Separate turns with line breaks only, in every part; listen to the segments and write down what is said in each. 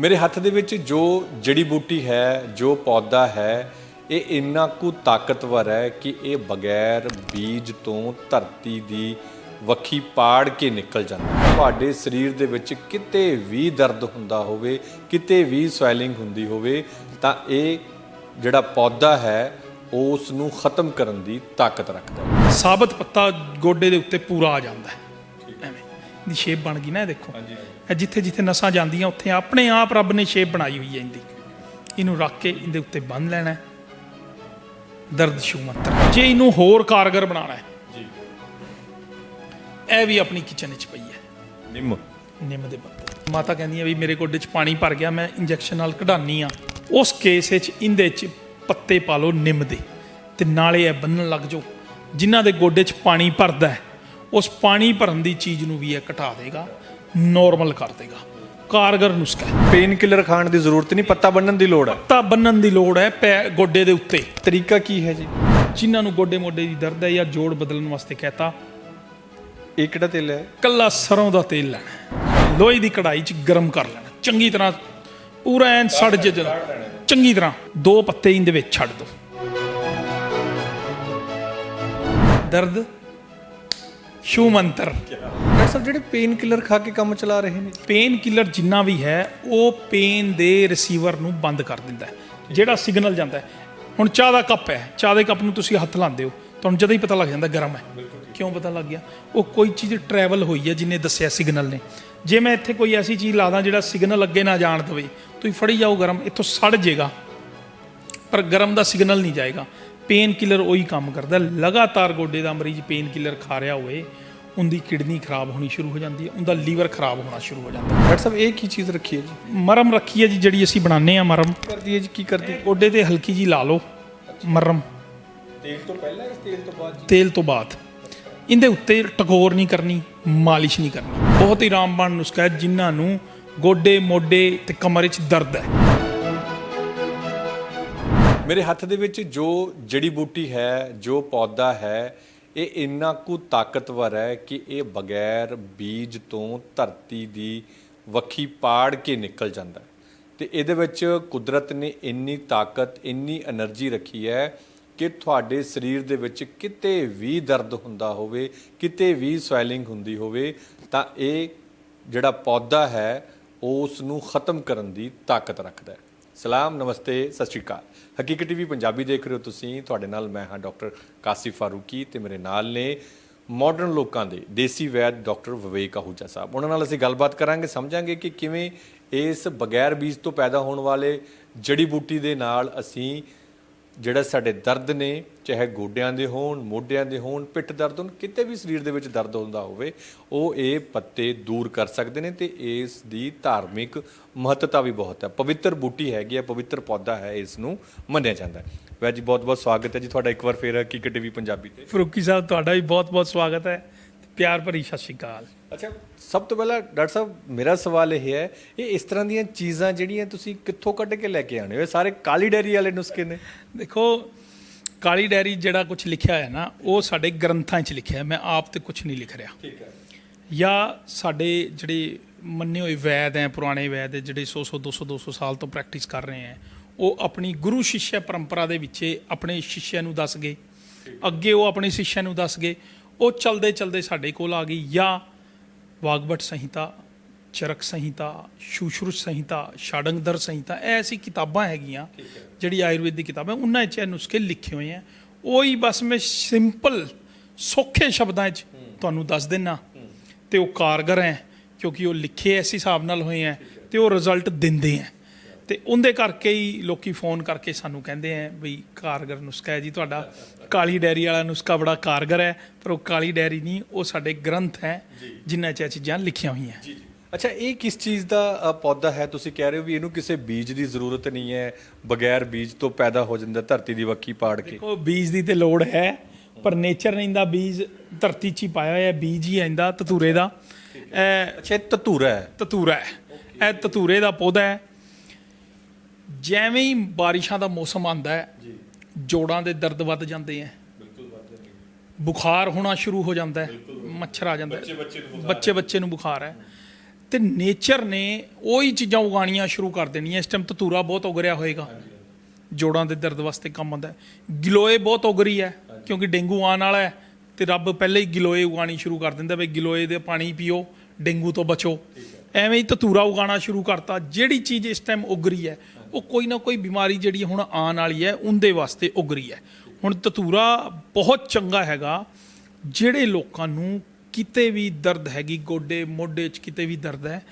ਮੇਰੇ ਹੱਥ ਦੇ ਵਿੱਚ ਜੋ ਜੜੀ ਬੂਟੀ ਹੈ ਜੋ ਪੌਦਾ ਹੈ ਇਹ ਇੰਨਾ ਕੁ ਤਾਕਤਵਰ ਹੈ ਕਿ ਇਹ ਬਗੈਰ ਬੀਜ ਤੋਂ ਧਰਤੀ ਦੀ ਵੱਖੀ ਪਾੜ ਕੇ ਨਿਕਲ ਜਾਂਦਾ। ਤੁਹਾਡੇ ਸਰੀਰ ਦੇ ਵਿੱਚ ਕਿਤੇ ਵੀ ਦਰਦ ਹੁੰਦਾ ਹੋਵੇ ਕਿਤੇ ਵੀ ਸਵੈਲਿੰਗ ਹੁੰਦੀ ਹੋਵੇ ਤਾਂ ਇਹ ਜਿਹੜਾ ਪੌਦਾ ਹੈ ਉਸ ਨੂੰ ਖਤਮ ਕਰਨ ਦੀ ਤਾਕਤ ਰੱਖਦਾ ਹੈ।
ਸਾਬਤ ਪੱਤਾ ਗੋਡੇ ਦੇ ਉੱਤੇ ਪੂਰਾ ਆ ਜਾਂਦਾ ਹੈ। ਐਵੇਂ ਦੀ ਸ਼ੇਪ ਬਣ ਗਈ ਨਾ ਇਹ ਦੇਖੋ। ਇਹ ਜਿੱਥੇ ਜਿੱਥੇ ਨਸਾਂ ਜਾਂਦੀਆਂ ਉੱਥੇ ਆਪਣੇ ਆਪ ਰੱਬ ਨੇ ਸ਼ੇਪ ਬਣਾਈ ਹੋਈ ਹੈ ਇਹਦੀ। ਇਹਨੂੰ ਰੱਖ ਕੇ ਇਹਦੇ ਉੱਤੇ ਬੰਨ ਲੈਣਾ ਹੈ। ਦਰਦ ਛੂ ਮੰਤਰ। ਜੇ ਇਹਨੂੰ ਹੋਰ ਕਾਰਗਰ ਬਣਾਉਣਾ ਹੈ
ਜੀ।
ਇਹ ਵੀ ਆਪਣੀ ਕਿਚਨ ਵਿੱਚ ਪਈ ਹੈ।
ਨਿੰਮ।
ਨਿੰਮ ਦੇ ਪੱਤੇ। ਮਾਤਾ ਕਹਿੰਦੀ ਆ ਵੀ ਮੇਰੇ ਗੋਡੇ 'ਚ ਪਾਣੀ ਭਰ ਗਿਆ ਮੈਂ ਇੰਜੈਕਸ਼ਨ ਨਾਲ ਕਢਾਨੀ ਆ। ਉਸ ਕੇਸ ਵਿੱਚ ਇਹਦੇ 'ਚ ਪੱਤੇ ਪਾ ਲਓ ਨਿੰਮ ਦੇ ਤੇ ਨਾਲੇ ਇਹ ਬੰਨਣ ਲੱਗ ਜਾਓ। ਜਿਨ੍ਹਾਂ ਦੇ ਗੋਡੇ 'ਚ ਪਾਣੀ ਭਰਦਾ ਹੈ ਉਸ ਪਾਣੀ ਭਰਨ ਦੀ ਚੀਜ਼ ਨੂੰ ਵੀ ਇਹ ਘਟਾ ਦੇਗਾ। ਨਾਰਮਲ ਕਰ ਦੇਗਾ। ਕਾਰਗਰ ਨੁਸਖਾ ਹੈ।
ਪੇਨ ਕਿਲਰ ਖਾਣ ਦੀ ਜ਼ਰੂਰਤ ਨਹੀਂ ਪੱਤਾ ਬੰਨਣ ਦੀ ਲੋੜ ਹੈ।
ਪੱਤਾ ਬੰਨਣ ਦੀ ਲੋੜ ਹੈ ਪੈ ਗੋਡੇ ਦੇ ਉੱਤੇ।
ਤਰੀਕਾ ਕੀ ਹੈ ਜੀ?
ਜਿਨ੍ਹਾਂ ਨੂੰ ਗੋਡੇ ਮੋਢੇ ਦੀ ਦਰਦ ਹੈ ਜਾਂ ਜੋੜ ਬਦਲਣ ਵਾਸਤੇ ਕਹਤਾ
ਇਹ ਕਿਹੜਾ ਤੇਲ ਹੈ?
ਕੱਲਾ ਸਰੋਂ ਦਾ ਤੇਲ ਲੈਣਾ। ਲੋਹੇ ਦੀ ਕੜਾਈ 'ਚ ਗਰਮ ਕਰ ਲੈਣਾ। ਚੰਗੀ ਤਰ੍ਹਾਂ ਪੂਰਾ ਐਨ ਸੜ ਜੇ ਜਦੋਂ ਚੰਗੀ ਤਰ੍ਹਾਂ ਦੋ ਪੱਤੇ ਇਹਦੇ ਵਿੱਚ ਛੱਡ ਦੋ। ਦਰਦ ਸ਼ੂ ਮੰਤਰ
ਸਰ ਜਿਹੜੇ ਪੇਨ ਕਿਲਰ ਖਾ ਕੇ ਕੰਮ ਚਲਾ ਰਹੇ ਨੇ।
ਪੇਨ ਕਿਲਰ ਜਿੰਨਾ ਵੀ ਹੈ, ਉਹ ਪੇਨ ਦੇ ਰਿਸੀਵਰ ਨੂੰ ਬੰਦ ਕਰ ਦਿੰਦਾ ਹੈ, ਜਿਹੜਾ ਸਿਗਨਲ ਜਾਂਦਾ ਹੈ। ਹੁਣ ਚਾਹ ਦਾ ਕੱਪ ਹੈ, ਚਾਹ ਦੇ ਕੱਪ ਨੂੰ ਤੁਸੀਂ ਹੱਥ ਲਾਉਂਦੇ ਹੋ, ਤੁਹਾਨੂੰ ਜਦੋਂ ਹੀ ਪਤਾ ਲੱਗ ਜਾਂਦਾ ਗਰਮ ਹੈ। ਕਿਉਂ ਪਤਾ ਲੱਗ ਗਿਆ? ਉਹ ਕੋਈ ਚੀਜ਼ ਟਰੈਵਲ ਹੋਈ ਹੈ ਜਿਨੇ ਦੱਸਿਆ ਸਿਗਨਲ ਨੇ। ਜੇ ਮੈਂ ਇੱਥੇ ਕੋਈ ਐਸੀ ਚੀਜ਼ ਲਾ ਦਾਂ ਜਿਹੜਾ ਸਿਗਨਲ ਅੱਗੇ ਨਾ ਜਾਣ ਦੇਵੇ, ਤੁਸੀਂ ਫੜੀ ਜਾਓ ਗਰਮ, ਇੱਥੋਂ ਸੜ ਜਾਏਗਾ ਪਰ ਗਰਮ ਦਾ ਸਿਗਨਲ ਨਹੀਂ ਜਾਏਗਾ। ਪੇਨ ਕਿਲਰ ਉਹੀ ਕੰਮ ਕਰਦਾ ਲਗਾਤਾਰ ਗੋਡੇ ਦਾ ਮਰੀਜ਼ ਪੇਨ ਕਿਲਰ ਖਾ ਰਿਹਾ ਹੋਵੇ ਉਹਦੀ ਕਿਡਨੀ ਖਰਾਬ ਹੋਣੀ ਸ਼ੁਰੂ ਹੋ ਜਾਂਦੀ ਹੈ ਉਹਦਾ ਲੀਵਰ ਖਰਾਬ ਹੋਣਾ ਸ਼ੁਰੂ ਹੋ ਜਾਂਦਾ ਹੈ।
ਡਾਕਟਰ ਸਾਹਿਬ ਇਹ ਕੀ ਚੀਜ਼ ਰੱਖੀ ਹੈ ਜੀ?
ਮਰਮ ਰੱਖੀ ਹੈ ਜੀ ਜਿਹੜੀ ਅਸੀਂ ਬਣਾਉਂਦੇ ਆ ਮਰਮ।
ਕਰਦੀ ਹੈ ਜੀ ਕੀ ਕਰਦੀ?
ਗੋਡੇ ਤੇ ਹਲਕੀ ਜੀ ਲਾ ਲਓ ਮਰਮ।
ਤੇਲ ਤੋਂ ਪਹਿਲਾਂ ਇਸ ਤੇਲ ਤੋਂ ਬਾਅਦ
ਤੇਲ ਤੋਂ ਬਾਅਦ। ਇਹਦੇ ਉੱਤੇ ਟਕੋਰ ਨਹੀਂ ਕਰਨੀ ਮਾਲਿਸ਼ ਨਹੀਂ ਕਰਨੀ। ਬਹੁਤ ਹੀ ਰਾਮਬਾਣ ਨੁਸਖਾ ਹੈ ਜਿਨ੍ਹਾਂ ਨੂੰ ਗੋਡੇ ਮੋਢੇ ਤੇ ਕਮਰ 'ਚ ਦਰਦ ਹੈ।
ਮੇਰੇ ਹੱਥ ਦੇ ਵਿੱਚ ਜੋ ਜੜੀ ਬੂਟੀ ਹੈ ਜੋ ਪੌਦਾ ਹੈ ਇਹ ਇੰਨਾ ਕੁ ਤਾਕਤਵਰ ਹੈ ਕਿ ਇਹ ਬਗੈਰ ਬੀਜ ਤੋਂ ਧਰਤੀ ਦੀ ਵੱਖੀ ਪਾੜ ਕੇ ਨਿਕਲ ਜਾਂਦਾ ਹੈ। ਤੇ ਇਹਦੇ ਵਿੱਚ ਕੁਦਰਤ ਨੇ ਇੰਨੀ ਤਾਕਤ, ਇੰਨੀ એનર્ਜੀ ਰੱਖੀ ਹੈ ਕਿ ਤੁਹਾਡੇ ਸਰੀਰ ਦੇ ਵਿੱਚ ਕਿਤੇ ਵੀ ਦਰਦ ਹੁੰਦਾ ਹੋਵੇ, ਕਿਤੇ ਵੀ ਸਵੈਲਿੰਗ ਹੁੰਦੀ ਹੋਵੇ, ਤਾਂ ਇਹ ਜਿਹੜਾ ਪੌਦਾ ਹੈ, ਉਸ ਨੂੰ ਖਤਮ ਕਰਨ ਦੀ ਤਾਕਤ ਰੱਖਦਾ ਹੈ। ਸਲਾਮ, ਨਮਸਤੇ, ਸਤਿ ਸ਼੍ਰੀ ਅਕਾਲ। ਹਕੀਕਤ ਟੀਵੀ ਪੰਜਾਬੀ ਦੇਖ ਰਹੇ ਹੋ ਤੁਸੀਂ। ਤੁਹਾਡੇ ਨਾਲ ਮੈਂ ਹਾਂ ਡਾਕਟਰ ਕਾਸਿਫ ਫਾਰੂਕੀ ਤੇ ਮੇਰੇ ਨਾਲ ਨੇ ਮਾਡਰਨ ਲੋਕਾਂ ਦੇ ਦੇਸੀ ਵੈਦ ਡਾਕਟਰ ਵਿਵੇਕ ਆਹੂਜਾ ਸਾਹਿਬ। ਉਹਨਾਂ ਨਾਲ ਅਸੀਂ ਗੱਲਬਾਤ ਕਰਾਂਗੇ, ਸਮਝਾਂਗੇ ਕਿ ਕਿਵੇਂ ਇਸ ਬਗੈਰ ਬੀਜ ਤੋਂ ਪੈਦਾ ਹੋਣ ਵਾਲੇ ਜੜੀ ਬੂਟੀ ਦੇ ਨਾਲ ਅਸੀਂ ਜਿਹੜਾ ਸਾਡੇ ਦਰਦ ਨੇ, ਚਾਹੇ ਗੋਡਿਆਂ ਦੇ ਹੋਣ, ਮੋਢਿਆਂ ਦੇ ਹੋਣ, ਪਿੱਠ ਦਰਦ ਹੋਣ, ਕਿਤੇ ਵੀ ਸਰੀਰ ਦੇ ਵਿੱਚ ਦਰਦ ਹੁੰਦਾ ਹੋਵੇ, ਉਹ ਇਹ ਪੱਤੇ ਦੂਰ ਕਰ ਸਕਦੇ ਨੇ ਤੇ ਇਸ ਦੀ ਧਾਰਮਿਕ ਮਹੱਤਤਾ ਵੀ ਬਹੁਤ ਹੈ। ਪਵਿੱਤਰ ਬੂਟੀ ਹੈਗੀ ਹੈ, ਪਵਿੱਤਰ ਪੌਦਾ ਹੈ, ਇਸ ਨੂੰ ਮੰਨਿਆ ਜਾਂਦਾ ਹੈ। ਵੈਦ ਜੀ ਬਹੁਤ ਬਹੁਤ ਸਵਾਗਤ ਹੈ ਜੀ ਤੁਹਾਡਾ ਇੱਕ ਵਾਰ ਫੇਰ ਹਕੀਕਤ ਟੀਵੀ ਪੰਜਾਬੀ ਤੇ।
ਫਰੂਕੀ ਸਾਹਿਬ, ਤੁਹਾਡਾ ਵੀ ਬਹੁਤ-ਬਹੁਤ ਸਵਾਗਤ ਹੈ। ਪਿਆਰ ਭਰੀ ਸਤਿ ਸ਼੍ਰੀ ਅਕਾਲ।
ਅੱਛਾ ਸਭ ਤੋਂ ਪਹਿਲਾਂ ਡਾਕਟਰ ਸਾਹਿਬ ਮੇਰਾ ਸਵਾਲ ਇਹ ਹੈ ਇਹ ਇਸ ਤਰ੍ਹਾਂ ਦੀਆਂ ਚੀਜ਼ਾਂ ਜਿਹੜੀਆਂ ਤੁਸੀਂ ਕਿੱਥੋਂ ਕੱਢ ਕੇ ਲੈ ਕੇ ਆਣੇ ਹੋ? ਇਹ ਸਾਰੇ ਕਾਲੀ ਡੈਰੀ ਵਾਲੇ ਨੁਸਖੇ ਨੇ।
ਦੇਖੋ ਕਾਲੀ ਡੈਰੀ ਜਿਹੜਾ ਕੁਝ ਲਿਖਿਆ ਹੈ ਨਾ ਉਹ ਸਾਡੇ ਗ੍ਰੰਥਾਂ 'ਚ ਲਿਖਿਆ ਮੈਂ ਆਪ ਤੇ ਕੁਝ ਨਹੀਂ ਲਿਖ ਰਿਹਾ।
ਠੀਕ ਹੈ।
ਜਾਂ ਸਾਡੇ ਜਿਹੜੇ ਮੰਨੇ ਹੋਏ ਵੈਦ ਹੈ ਪੁਰਾਣੇ ਵੈਦ ਜਿਹੜੇ 100 100 200 200 ਸਾਲ ਤੋਂ ਪ੍ਰੈਕਟਿਸ ਕਰ ਰਹੇ ਹੈ ਉਹ ਆਪਣੀ ਗੁਰੂ ਸਿੱਖਿਆ ਪਰੰਪਰਾ ਦੇ ਵਿੱਚ ਆਪਣੇ ਸਿੱਖਿਆ ਨੂੰ ਦੱਸ ਗਏ। ਅੱਗੇ ਉਹ ਆਪਣੇ ਸਿੱਖਿਆ ਨੂੰ ਦੱਸ ਗਏ। ਉਹ ਚਲਦੇ ਚਲਦੇ ਸਾਡੇ ਕੋਲ ਆ ਗਈ। ਜਾਂ ਵਾਗਵਟ ਸੰਹਿਤਾ ਚਰਕ ਸੰਹਿਤਾ ਸ਼ੂਸ਼ਰੁਤ ਸੰਹਿਤਾ ਛਾਡੰਗਦਰ ਸੰਹਿਤਾ ਇਹ ਐਸੀ ਕਿਤਾਬਾਂ ਹੈਗੀਆਂ ਜਿਹੜੀ ਆਯੁਰਵੇਦ ਦੀ ਕਿਤਾਬਾਂ ਉਹਨਾਂ 'ਚ ਇਹ ਨੁਸਖੇ ਲਿਖੇ ਹੋਏ ਆ ਉਹੀ ਬਸ ਮੈਂ ਸਿੰਪਲ ਸੌਖੇ ਸ਼ਬਦਾਂ 'ਚ ਤੁਹਾਨੂੰ ਦੱਸ ਦਿੰਨਾ। ਤੇ ਉਹ ਕਾਰਗਰ ਹੈ ਕਿਉਂਕਿ ਉਹ ਲਿਖੇ ਐਸੇ ਹਿਸਾਬ ਨਾਲ ਹੋਏ ਆ ਤੇ ਉਹ ਰਿਜ਼ਲਟ ਦਿੰਦੇ ਆ ਤੇ ਉਹਦੇ ਕਰਕੇ ਹੀ ਲੋਕੀ ਫੋਨ ਕਰਕੇ ਸਾਨੂੰ ਕਹਿੰਦੇ ਆ ਵੀ ਕਾਰਗਰ ਨੁਸਖਾ ਹੈ ਜੀ ਤੁਹਾਡਾ ਕਾਲੀ ਡੈਰੀ ਵਾਲਾ ਨੁਸਖਾ ਬੜਾ ਕਾਰਗਰ ਹੈ ਪਰ ਉਹ ਕਾਲੀ ਡੈਰੀ ਨਹੀਂ ਉਹ ਸਾਡੇ ਗ੍ਰੰਥ ਹੈ ਜਿਨ੍ਹਾਂ 'ਚ ਇਹ ਚੀਜ਼ਾਂ ਲਿਖੀਆਂ ਹੋਈਆਂ।
ਅੱਛਾ ਇਹ ਕਿਸ ਚੀਜ਼ ਦਾ ਪੌਦਾ ਹੈ? ਤੁਸੀਂ ਕਹਿ ਰਹੇ ਹੋ ਵੀ ਇਹਨੂੰ ਕਿਸੇ ਬੀਜ ਦੀ ਜ਼ਰੂਰਤ ਨਹੀਂ ਹੈ ਬਗੈਰ ਬੀਜ ਤੋਂ ਪੈਦਾ ਹੋ ਜਾਂਦਾ ਧਰਤੀ ਦੀ ਵੱਖੀ ਪਾੜ ਕੇ।
ਦੇਖੋ ਬੀਜ ਦੀ ਤੇ ਲੋੜ ਹੈ ਪਰ ਨੇਚਰ ਨੇ ਇਹਦਾ ਬੀਜ ਧਰਤੀ 'ਚ ਹੀ ਪਾਇਆ ਹੋਇਆ ਬੀਜ ਹੀ ਆਂਦਾ ਤਤੂਰੇ ਦਾ। ਇਹ
ਅੱਛਾ ਧਤੂਰਾ ਹੈ।
ਤਤੂਰਾ ਹੈ। ਇਹ ਤਤੂਰੇ ਦਾ ਪੌਦਾ ਹੈ ਜਿਵੇਂ ਹੀ ਬਾਰਿਸ਼ਾਂ ਦਾ ਮੌਸਮ ਆਂਦਾ ਹੈ ਜੋੜਾਂ ਦੇ ਦਰਦ ਵੱਧ ਜਾਂਦੇ ਹੈ। ਬੁਖਾਰ ਹੋਣਾ ਸ਼ੁਰੂ ਹੋ ਜਾਂਦਾ ਹੈ। ਮੱਛਰ ਆ ਜਾਂਦਾ ਹੈ। ਬੱਚੇ ਬੱਚੇ ਨੂੰ ਬੁਖਾਰ ਹੈ। ਤੇ ਨੇਚਰ ਨੇ ਉਹੀ ਚੀਜ਼ਾਂ ਉਗਾਣੀਆਂ ਸ਼ੁਰੂ ਕਰ ਦੇਣੀਆਂ। ਇਸ ਟਾਈਮ ਧਤੂਰਾ ਬਹੁਤ ਉਗ ਰਿਹਾ ਹੋਏਗਾ। ਜੋੜਾਂ ਦੇ ਦਰਦ ਵਾਸਤੇ ਕੰਮ ਆਉਂਦਾ ਹੈ। ਗਿਲੋਏ ਬਹੁਤ ਉਗ ਰਹੀ ਹੈ ਕਿਉਂਕਿ ਡੇਂਗੂ ਆਉਣ ਵਾਲਾ ਹੈ ਤੇ ਰੱਬ ਪਹਿਲੇ ਹੀ ਗਿਲੋਏ ਉਗਾਣੀ ਸ਼ੁਰੂ ਕਰ ਦਿੰਦਾ ਵੀ ਗਿਲੋਏ ਦੇ ਪਾਣੀ ਪੀਓ ਡੇਂਗੂ ਤੋਂ ਬਚੋ। ਐਵੇਂ ਹੀ ਧਤੂਰਾ ਉਗਾਣਾ ਸ਼ੁਰੂ ਕਰਤਾ। ਜਿਹੜੀ ਚੀਜ਼ ਇਸ ਟਾਈਮ ਉਗ ਰਹੀ ਹੈ ਉਹ ਕੋਈ ਨਾ ਕੋਈ ਬਿਮਾਰੀ ਜਿਹੜੀ ਹੁਣ ਆਉਣ ਵਾਲੀ ਹੈ ਉਹਦੇ ਵਾਸਤੇ ਉਗ ਰਹੀ ਹੈ। ਹੁਣ ਧਤੂਰਾ ਬਹੁਤ ਚੰਗਾ ਹੈਗਾ ਜਿਹੜੇ ਲੋਕਾਂ ਨੂੰ ਕਿਤੇ ਵੀ ਦਰਦ ਹੈਗੀ ਗੋਡੇ ਮੋਢੇ 'ਚ ਕਿਤੇ ਵੀ ਦਰਦ ਹੈ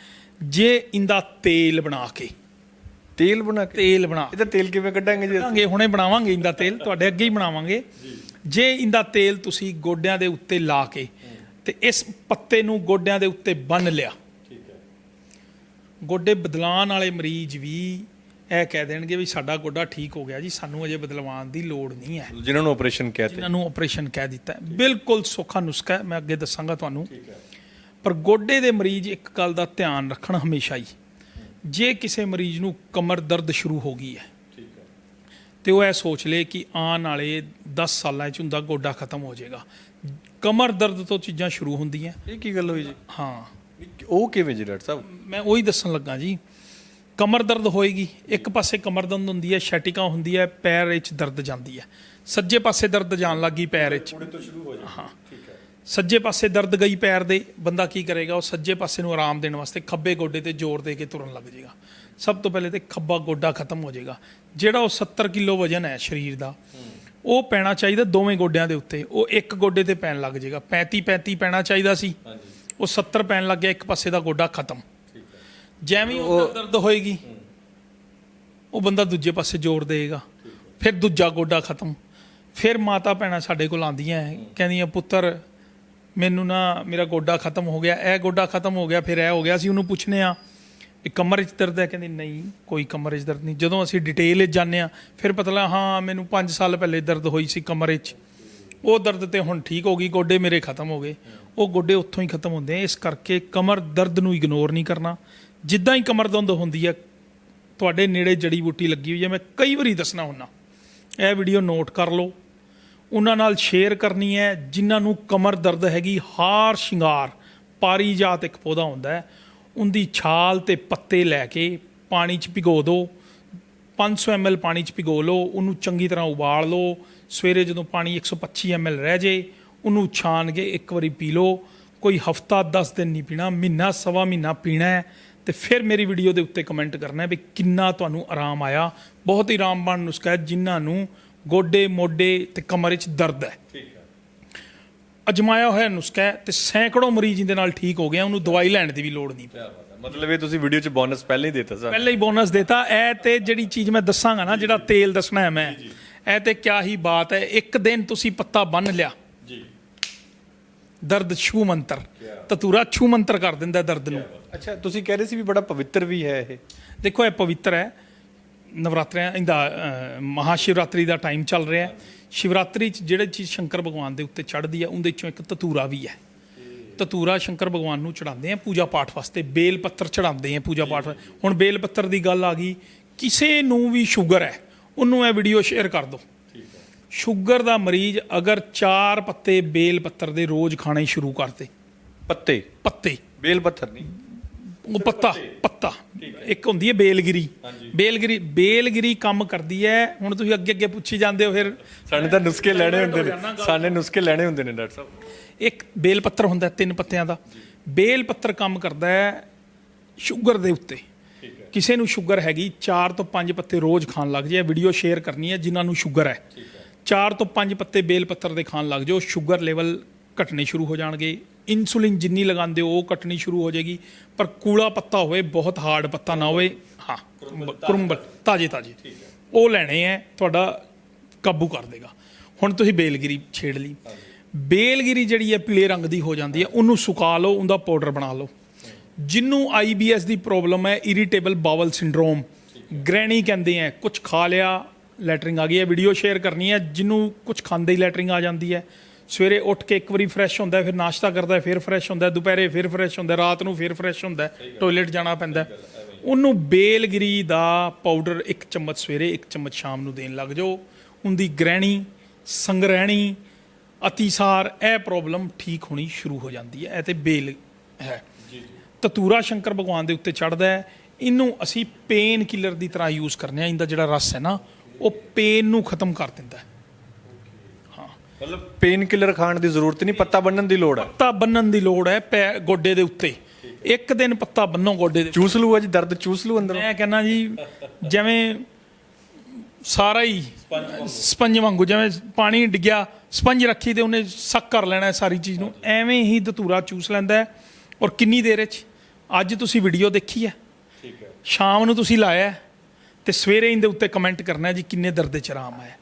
ਜੇ ਇੰਦਾ ਤੇਲ ਬਣਾ ਕੇ।
ਤੇਲ ਬਣਾ ਕੇ?
ਤੇਲ ਬਣਾ
ਇਹਦਾ ਤੇਲ ਕਿਵੇਂ ਕੱਢਾਂਗੇ ਜੀ?
ਬਣਾਵਾਂਗੇ ਹੁਣੇ ਬਣਾਵਾਂਗੇ ਇੰਦਾ ਤੇਲ ਤੁਹਾਡੇ ਅੱਗੇ ਹੀ ਬਣਾਵਾਂਗੇ। ਜੇ। ਇੰਦਾ ਤੇਲ ਤੁਸੀਂ ਗੋਡਿਆਂ ਦੇ ਉੱਤੇ ਲਾ ਕੇ ਤੇ ਇਸ ਪੱਤੇ ਨੂੰ ਗੋਡਿਆਂ ਦੇ ਉੱਤੇ ਬੰਨ ਲਿਆ। ਗੋਡੇ ਬਦਲਾਣ ਵਾਲੇ ਮਰੀਜ਼ ਵੀ ਇਹ ਕਹਿ ਦੇਣਗੇ ਵੀ ਸਾਡਾ ਗੋਡਾ ਠੀਕ ਹੋ ਗਿਆ ਜੀ ਸਾਨੂੰ ਅਜੇ ਬਦਲਵਾਉਣ ਦੀ ਲੋੜ ਨਹੀਂ ਹੈ।
ਜਿਨ੍ਹਾਂ ਨੂੰ ਆਪਰੇਸ਼ਨ ਕਹਤੇ
ਜਿਨ੍ਹਾਂ ਨੂੰ ਆਪਰੇਸ਼ਨ ਕਹਿ ਦਿੱਤਾ ਹੈ। ਬਿਲਕੁਲ ਸੌਖਾ ਨੁਸਖਾ ਹੈ ਮੈਂ ਅੱਗੇ ਦੱਸਾਂਗਾ ਤੁਹਾਨੂੰ। ਪਰ ਗੋਡੇ ਦੇ ਮਰੀਜ਼ ਇੱਕ ਗੱਲ ਦਾ ਧਿਆਨ ਰੱਖਣ ਹਮੇਸ਼ਾ ਹੀ। ਜੇ ਕਿਸੇ ਮਰੀਜ਼ ਨੂੰ ਕਮਰ ਦਰਦ ਸ਼ੁਰੂ ਹੋ ਗਈ ਹੈ ਤੇ ਉਹ ਇਹ ਸੋਚ ਲੇ ਕਿ ਆਉਣ ਵਾਲੇ 10 ਸਾਲਾਂ 'ਚ ਹੁੰਦਾ ਗੋਡਾ ਖਤਮ ਹੋ ਜਾਏਗਾ। ਕਮਰ ਦਰਦ ਤੋਂ ਚੀਜ਼ਾਂ ਸ਼ੁਰੂ ਹੁੰਦੀਆਂ।
ਇਹ ਕੀ ਗੱਲ ਹੋਈ ਜੀ?
ਹਾਂ।
ਉਹ ਕਿਵੇਂ ਜੀ ਡਾਕਟਰ ਸਾਹਿਬ?
ਮੈਂ ਉਹੀ ਦੱਸਣ ਲੱਗਾ ਜੀ। ਕਮਰ ਦਰਦ ਹੋਏਗੀ ਇੱਕ ਪਾਸੇ ਕਮਰ ਦਰਦ ਹੁੰਦੀ ਹੈ ਸ਼ੈਟਿਕਾ ਹੁੰਦੀ ਹੈ ਪੈਰ ਵਿੱਚ ਦਰਦ ਜਾਂਦੀ ਹੈ। ਸੱਜੇ ਪਾਸੇ ਦਰਦ ਜਾਣ ਲੱਗੀ ਪੈਰ ਵਿੱਚ।
ਤੋਂ ਸ਼ੁਰੂ ਹੋ ਜਾ
ਹਾਂ। ਸੱਜੇ ਪਾਸੇ ਦਰਦ ਗਈ ਪੈਰ ਦੇ ਬੰਦਾ ਕੀ ਕਰੇਗਾ ਉਹ ਸੱਜੇ ਪਾਸੇ ਨੂੰ ਆਰਾਮ ਦੇਣ ਵਾਸਤੇ ਖੱਬੇ ਗੋਡੇ ਤੇ ਜ਼ੋਰ ਦੇ ਕੇ ਤੁਰਨ ਲੱਗ ਜਾਏਗਾ। ਸਭ ਤੋਂ ਪਹਿਲੇ ਤੇ ਖੱਬਾ ਗੋਡਾ ਖਤਮ ਹੋ ਜਾਏਗਾ। ਜਿਹੜਾ ਉਹ 70 ਕਿਲੋ ਵਜਨ ਹੈ ਸਰੀਰ ਦਾ ਉਹ ਪੈਣਾ ਚਾਹੀਦਾ ਦੋਵੇਂ ਗੋਡਿਆਂ ਦੇ ਉੱਤੇ। ਉਹ ਇੱਕ ਗੋਡੇ ਤੇ ਪੈਣ ਲੱਗ ਜਾਏਗਾ। 35 35 ਪੈਣਾ ਚਾਹੀਦਾ ਸੀ। ਉਹ 70 ਪੈਣ ਲੱਗ ਗਿਆ ਇੱਕ ਪਾਸੇ ਦਾ ਗੋਡਾ ਖਤਮ। ਜਿਵੇਂ ਉਹ ਦਰਦ ਹੋਏਗੀ ਉਹ ਬੰਦਾ ਦੂਜੇ ਪਾਸੇ ਜ਼ੋਰ ਦੇਗਾ ਫਿਰ ਦੂਜਾ ਗੋਡਾ ਖਤਮ। ਫਿਰ ਮਾਤਾ ਭੈਣਾਂ ਸਾਡੇ ਕੋਲ ਆਉਂਦੀਆਂ ਹੈ, ਕਹਿੰਦੀਆਂ ਪੁੱਤਰ ਮੈਨੂੰ ਨਾ ਮੇਰਾ ਗੋਡਾ ਖਤਮ ਹੋ ਗਿਆ। ਇਹ ਗੋਡਾ ਖਤਮ ਹੋ ਗਿਆ ਫਿਰ ਇਹ ਹੋ ਗਿਆ ਅਸੀਂ ਉਹਨੂੰ ਪੁੱਛਨੇ ਆ ਵੀ ਕਮਰ 'ਚ ਦਰਦ ਹੈ ਕਹਿੰਦੀ ਨਹੀਂ ਕੋਈ ਕਮਰ 'ਚ ਦਰਦ ਨਹੀਂ। ਜਦੋਂ ਅਸੀਂ ਡਿਟੇਲ 'ਚ ਜਾਂਦੇ ਆ ਫਿਰ ਪਤਾ ਲੱਗਾ ਹਾਂ ਮੈਨੂੰ 5 ਸਾਲ ਪਹਿਲੇ ਦਰਦ ਹੋਈ ਸੀ ਕਮਰ 'ਚ। ਉਹ ਦਰਦ ਤੇ ਹੁਣ ਠੀਕ ਹੋ ਗਈ ਗੋਡੇ ਮੇਰੇ ਖਤਮ ਹੋ ਗਏ। ਉਹ ਗੋਡੇ ਉੱਥੋਂ ਹੀ ਖਤਮ ਹੁੰਦੇ ਆ ਇਸ ਕਰਕੇ ਕਮਰ ਦਰਦ ਨੂੰ ਇਗਨੋਰ ਨਹੀਂ ਕਰਨਾ। ਜਿੱਦਾਂ ਹੀ ਕਮਰ ਦਰਦ ਹੁੰਦੀ ਹੈ ਤੁਹਾਡੇ ਨੇੜੇ ਜੜੀ ਬੂਟੀ ਲੱਗੀ ਹੋਈ ਹੈ ਮੈਂ ਕਈ ਵਾਰੀ ਦੱਸਣਾ ਹੁੰਨਾ। ਇਹ ਵੀਡੀਓ ਨੋਟ ਕਰ ਲਓ। ਉਹਨਾਂ ਨਾਲ ਸ਼ੇਅਰ ਕਰਨੀ ਹੈ, ਜਿਨ੍ਹਾਂ ਨੂੰ ਕਮਰ ਦਰਦ ਹੈਗੀ, ਹਾਰ ਸ਼ਿੰਗਾਰ, ਪਾਰੀਜਾਤ ਇੱਕ ਪੌਦਾ ਹੁੰਦਾ ਹੈ, ਉਹਦੀ ਛਾਲ ਤੇ ਪੱਤੇ ਲੈ ਕੇ ਪਾਣੀ 'ਚ ਭਿਗੋ ਦਿਓ 500 ml ਪਾਣੀ 'ਚ ਭਿਗੋ ਲਓ, ਉਹਨੂੰ ਚੰਗੀ ਤਰ੍ਹਾਂ ਉਬਾਲ ਲਓ, ਸਵੇਰੇ ਜਦੋਂ ਪਾਣੀ 125 ml ਰਹਿ ਜੇ, ਉਹਨੂੰ ਛਾਣ ਕੇ ਇੱਕ ਵਾਰੀ ਪੀ ਲਓ। ਕੋਈ ਹਫਤਾ 10 ਦਿਨ ਨਹੀਂ ਪੀਣਾ, ਮਹੀਨਾ, ਸਵਾ ਮਹੀਨਾ ਪੀਣਾ ਹੈ ਤੇ ਫਿਰ ਮੇਰੀ ਵੀਡੀਓ ਦੇ ਉੱਤੇ ਕਮੈਂਟ ਕਰਨਾ ਵੀ ਕਿੰਨਾ ਤੁਹਾਨੂੰ ਆਰਾਮ ਆਇਆ। ਬਹੁਤ ਹੀ ਆਰਾਮਬਾਨ ਨੁਸਖਾ ਹੈ ਜਿਨ੍ਹਾਂ ਨੂੰ ਗੋਡੇ ਮੋਢੇ ਤੇ ਕਮਰ 'ਚ ਦਰਦ ਹੈ। ਅਜਮਾਇਆ ਹੋਇਆ ਨੁਸਖਾ ਹੈ ਤੇ ਸੈਂਕੜੋਂ ਮਰੀਜ਼ ਇਹਦੇ ਨਾਲ ਠੀਕ ਹੋ ਗਏ ਆ, ਉਹਨੂੰ ਦਵਾਈ ਲੈਣ ਦੀ ਵੀ ਲੋੜ ਨਹੀਂ।
ਮਤਲਬ ਇਹ ਤੁਸੀਂ ਵੀਡੀਓ 'ਚ ਬੋਨਸ ਪਹਿਲਾਂ ਹੀ ਦਿੱਤਾ ਸਰ।
ਪਹਿਲੇ ਹੀ ਬੋਨਸ ਦੇਤਾ। ਇਹ ਤੇ ਜਿਹੜੀ ਚੀਜ਼ ਮੈਂ ਦੱਸਾਂਗਾ ਨਾ ਜਿਹੜਾ ਤੇਲ ਦੱਸਣਾ ਹੈ ਮੈਂ ਇਹ ਤੇ ਕਿਆ ਹੀ ਬਾਤ ਹੈ ਇੱਕ ਦਿਨ ਤੁਸੀਂ ਪੱਤਾ ਬੰਨ ਲਿਆ।
ਜੀ।
ਦਰਦ ਛੂ ਮੰਤਰ। ਤਤੂਰਾ ਛੂ ਮੰਤਰ ਕਰ ਦਿੰਦਾ ਦਰਦ ਨੂੰ।
ਅੱਛਾ ਤੁਸੀਂ ਕਹਿ ਰਹੇ ਸੀ ਵੀ ਬੜਾ ਪਵਿੱਤਰ ਵੀ ਹੈ ਇਹ।
ਦੇਖੋ ਇਹ ਪਵਿੱਤਰ ਹੈ। ਨਵਰਾਤਰਿਆਂ ਇਹਦਾ ਮਹਾਸ਼ਿਵਰਾਤਰੀ ਦਾ ਟਾਈਮ ਚੱਲ ਰਿਹਾ ਹੈ। ਸ਼ਿਵਰਾਤਰੀ ਚ ਜਿਹੜੇ ਚੀਜ਼ ਸ਼ੰਕਰ ਭਗਵਾਨ ਦੇ ਉੱਤੇ ਚੜ੍ਹਦੀ ਹੈ ਉਹਦੇ ਚੋਂ ਇੱਕ ਤਤੂਰਾ ਵੀ ਹੈ। ਤਤੂਰਾ ਸ਼ੰਕਰ ਭਗਵਾਨ ਨੂੰ ਚੜਾਉਂਦੇ ਆ ਪੂਜਾ ਪਾਠ ਵਾਸਤੇ। ਬੇਲ ਪੱਤਰ ਚੜਾਉਂਦੇ ਆ ਪੂਜਾ ਪਾਠ। ਹੁਣ ਬੇਲ ਪੱਤਰ ਦੀ ਗੱਲ ਆ ਗਈ ਕਿਸੇ ਨੂੰ ਵੀ ਸ਼ੂਗਰ ਹੈ ਉਹਨੂੰ ਇਹ ਵੀਡੀਓ ਸ਼ੇਅਰ ਕਰ ਦਿਓ। ਸ਼ੂਗਰ ਦਾ ਮਰੀਜ਼ ਅਗਰ ਚਾਰ ਪੱਤੇ ਬੇਲ ਪੱਤਰ ਦੇ ਰੋਜ਼ ਖਾਣੇ ਸ਼ੁਰੂ ਕਰਤੇ
ਪੱਤੇ?
ਪੱਤੇ।
ਬੇਲ ਪੱਥਰ ਨਹੀਂ।
ਉਹ ਪੱਤਾ ਪੱਤਾ। ਇੱਕ ਹੁੰਦੀ ਹੈ ਬੇਲਗਿਰੀ। ਬੇਲਗਿਰੀ ਬੇਲਗਿਰੀ ਕੰਮ ਕਰਦੀ ਹੈ। ਹੁਣ ਤੁਸੀਂ ਅੱਗੇ ਅੱਗੇ ਪੁੱਛੀ ਜਾਂਦੇ ਹੋ ਫਿਰ।
ਸਾਡੇ ਤਾਂ ਨੁਸਖੇ ਲੈਣੇ ਹੁੰਦੇ ਨੇ। ਸਾਡੇ ਨੁਸਖੇ ਲੈਣੇ ਹੁੰਦੇ ਨੇ ਡਾਕਟਰ ਸਾਹਿਬ।
ਇੱਕ ਬੇਲ ਪੱਤਰ ਹੁੰਦਾ ਹੈ, ਤਿੰਨ ਪੱਤਿਆਂ ਦਾ। ਬੇਲ ਪੱਤਰ ਕੰਮ ਕਰਦਾ ਹੈ ਸ਼ੂਗਰ ਦੇ ਉੱਤੇ। ਕਿਸੇ ਨੂੰ ਸ਼ੂਗਰ ਹੈਗੀ 4 ਤੋਂ 5 ਪੱਤੇ ਰੋਜ਼ ਖਾਣ ਲੱਗ ਜਾਏ। ਵੀਡੀਓ ਸ਼ੇਅਰ ਕਰਨੀ ਹੈ ਜਿਨ੍ਹਾਂ ਨੂੰ ਸ਼ੂਗਰ ਹੈ। 4 ਤੋਂ 5 ਪੱਤੇ ਬੇਲ ਪੱਤਰ ਦੇ ਖਾਣ ਲੱਗ ਜਾਓ। ਸ਼ੂਗਰ ਲੈਵਲ ਘਟਣੇ ਸ਼ੁਰੂ ਹੋ ਜਾਣਗੇ। ਇਨਸੂਲਿਨ ਜਿੰਨੀ ਲਗਾਉਂਦੇ ਹੋ ਉਹ ਘਟਣੀ ਸ਼ੁਰੂ ਹੋ ਜਾਏਗੀ। ਪਰ ਕੂੜਾ ਪੱਤਾ ਹੋਵੇ ਬਹੁਤ ਹਾਰਡ ਪੱਤਾ ਨਾ ਹੋਵੇ ਹਾਂ ਕਰੁੰਬਲ ਤਾਜੇ ਤਾਜੇ। ਉਹ ਲੈਣੇ ਹੈ ਤੁਹਾਡਾ ਕਾਬੂ ਕਰ ਦੇਗਾ। ਹੁਣ ਤੁਸੀਂ ਬੇਲਗਿਰੀ ਛੇੜ ਲਈ। ਬੇਲਗਿਰੀ ਜਿਹੜੀ ਹੈ ਪੀਲੇ ਰੰਗ ਦੀ ਹੋ ਜਾਂਦੀ ਹੈ ਉਹਨੂੰ ਸੁਕਾ ਲਓ ਉਹਦਾ ਪਾਊਡਰ ਬਣਾ ਲਓ। ਜਿਹਨੂੰ ਆਈਬੀਐਸ ਦੀ ਪ੍ਰੋਬਲਮ ਹੈ ਇਰੀਟੇਬਲ ਬਾਵਲ ਸਿੰਡਰੋਮ। ਗ੍ਰੈਣੀ ਕਹਿੰਦੇ ਆ ਕੁਝ ਖਾ ਲਿਆ ਲੈਟਰਿੰਗ ਆ ਗਈ ਹੈ ਵੀਡੀਓ ਸ਼ੇਅਰ ਕਰਨੀ ਹੈ ਜਿਹਨੂੰ ਕੁਝ ਖਾਂਦੇ ਹੀ ਲੈਟਰਿੰਗ ਆ ਜਾਂਦੀ ਹੈ ਸਵੇਰੇ ਉੱਠ ਕੇ ਇੱਕ ਵਾਰੀ ਫਰੈਸ਼ ਹੁੰਦਾ ਫਿਰ ਨਾਸ਼ਤਾ ਕਰਦਾ ਫਿਰ ਫਰੈਸ਼ ਹੁੰਦਾ ਦੁਪਹਿਰੇ ਫਿਰ ਫਰੈਸ਼ ਹੁੰਦਾ ਰਾਤ ਨੂੰ ਫਿਰ ਫਰੈਸ਼ ਹੁੰਦਾ ਟਾਇਲਟ ਜਾਣਾ ਪੈਂਦਾ। ਉਹਨੂੰ ਬੇਲਗਿਰੀ ਦਾ ਪਾਊਡਰ ਇੱਕ ਚਮਚ ਸਵੇਰੇ ਇੱਕ ਚਮਚ ਸ਼ਾਮ ਨੂੰ ਦੇਣ ਲੱਗ ਜਾਓ। ਉਹਦੀ ਗ੍ਰਹਿਣੀ ਸੰਗ੍ਰਹਿਣੀ ਅਤੀਸਾਰ ਇਹ ਪ੍ਰੋਬਲਮ ਠੀਕ ਹੋਣੀ ਸ਼ੁਰੂ ਹੋ ਜਾਂਦੀ ਹੈ। ਇਹ ਤੇ ਬੇਲ ਹੈ। ਤਤੂਰਾ ਸ਼ੰਕਰ ਭਗਵਾਨ ਦੇ ਉੱਤੇ ਚੜਦਾ ਹੈ। ਇਹਨੂੰ ਅਸੀਂ ਪੇਨ ਕਿਲਰ ਦੀ ਤਰ੍ਹਾਂ ਯੂਜ਼ ਕਰਨੇ ਆ ਇਹਦਾ ਜਿਹੜਾ ਰਸ ਹੈ ਨਾ ਉਹ ਪੇਨ ਨੂੰ ਖਤਮ ਕਰ ਦਿੰਦਾ ਹੈ।
ਮਤਲਬ ਪੇਨ ਕਿਲਰ ਖਾਣ ਦੀ ਜ਼ਰੂਰਤ ਨਹੀਂ ਪੱਤਾ ਬੰਨਣ ਦੀ ਲੋੜ ਹੈ।
ਪੱਤਾ ਬੰਨਣ ਦੀ ਲੋੜ ਹੈ ਪੈ ਗੋਡੇ ਦੇ ਉੱਤੇ। ਇੱਕ ਦਿਨ ਪੱਤਾ ਬੰਨੋ ਗੋਡੇ ਦੇ
ਚੂਸ ਲੂ ਅੱਜ ਦਰਦ ਚੂਸ ਲੂ ਅੰਦਰੋਂ।
ਮੈਂ ਕਹਿੰਦਾ ਜੀ ਜਿਵੇਂ ਸਾਰਾ ਹੀ ਸਪੰਜ ਵਾਂਗੂ। ਜਿਵੇਂ ਪਾਣੀ ਡਿੱਗਿਆ ਸਪੰਜ ਰੱਖੀ ਤੇ ਉਹਨੇ ਸੱਕ ਕਰ ਲੈਣਾ ਸਾਰੀ ਚੀਜ਼ ਨੂੰ। ਐਵੇਂ ਹੀ ਧਤੂਰਾ ਚੂਸ ਲੈਂਦਾ ਔਰ ਕਿੰਨੀ ਦੇਰ ਵਿੱਚ? ਅੱਜ ਤੁਸੀਂ ਵੀਡੀਓ ਦੇਖੀ ਹੈ।
ਠੀਕ ਹੈ।
ਸ਼ਾਮ ਨੂੰ ਤੁਸੀਂ ਲਾਇਆ ਤੇ ਸਵੇਰੇ ਇਹਦੇ ਉੱਤੇ ਕਮੈਂਟ ਕਰਨਾ ਜੀ ਕਿੰਨੇ ਦਰਦ ਚ ਆਰਾਮ ਆਇਆ।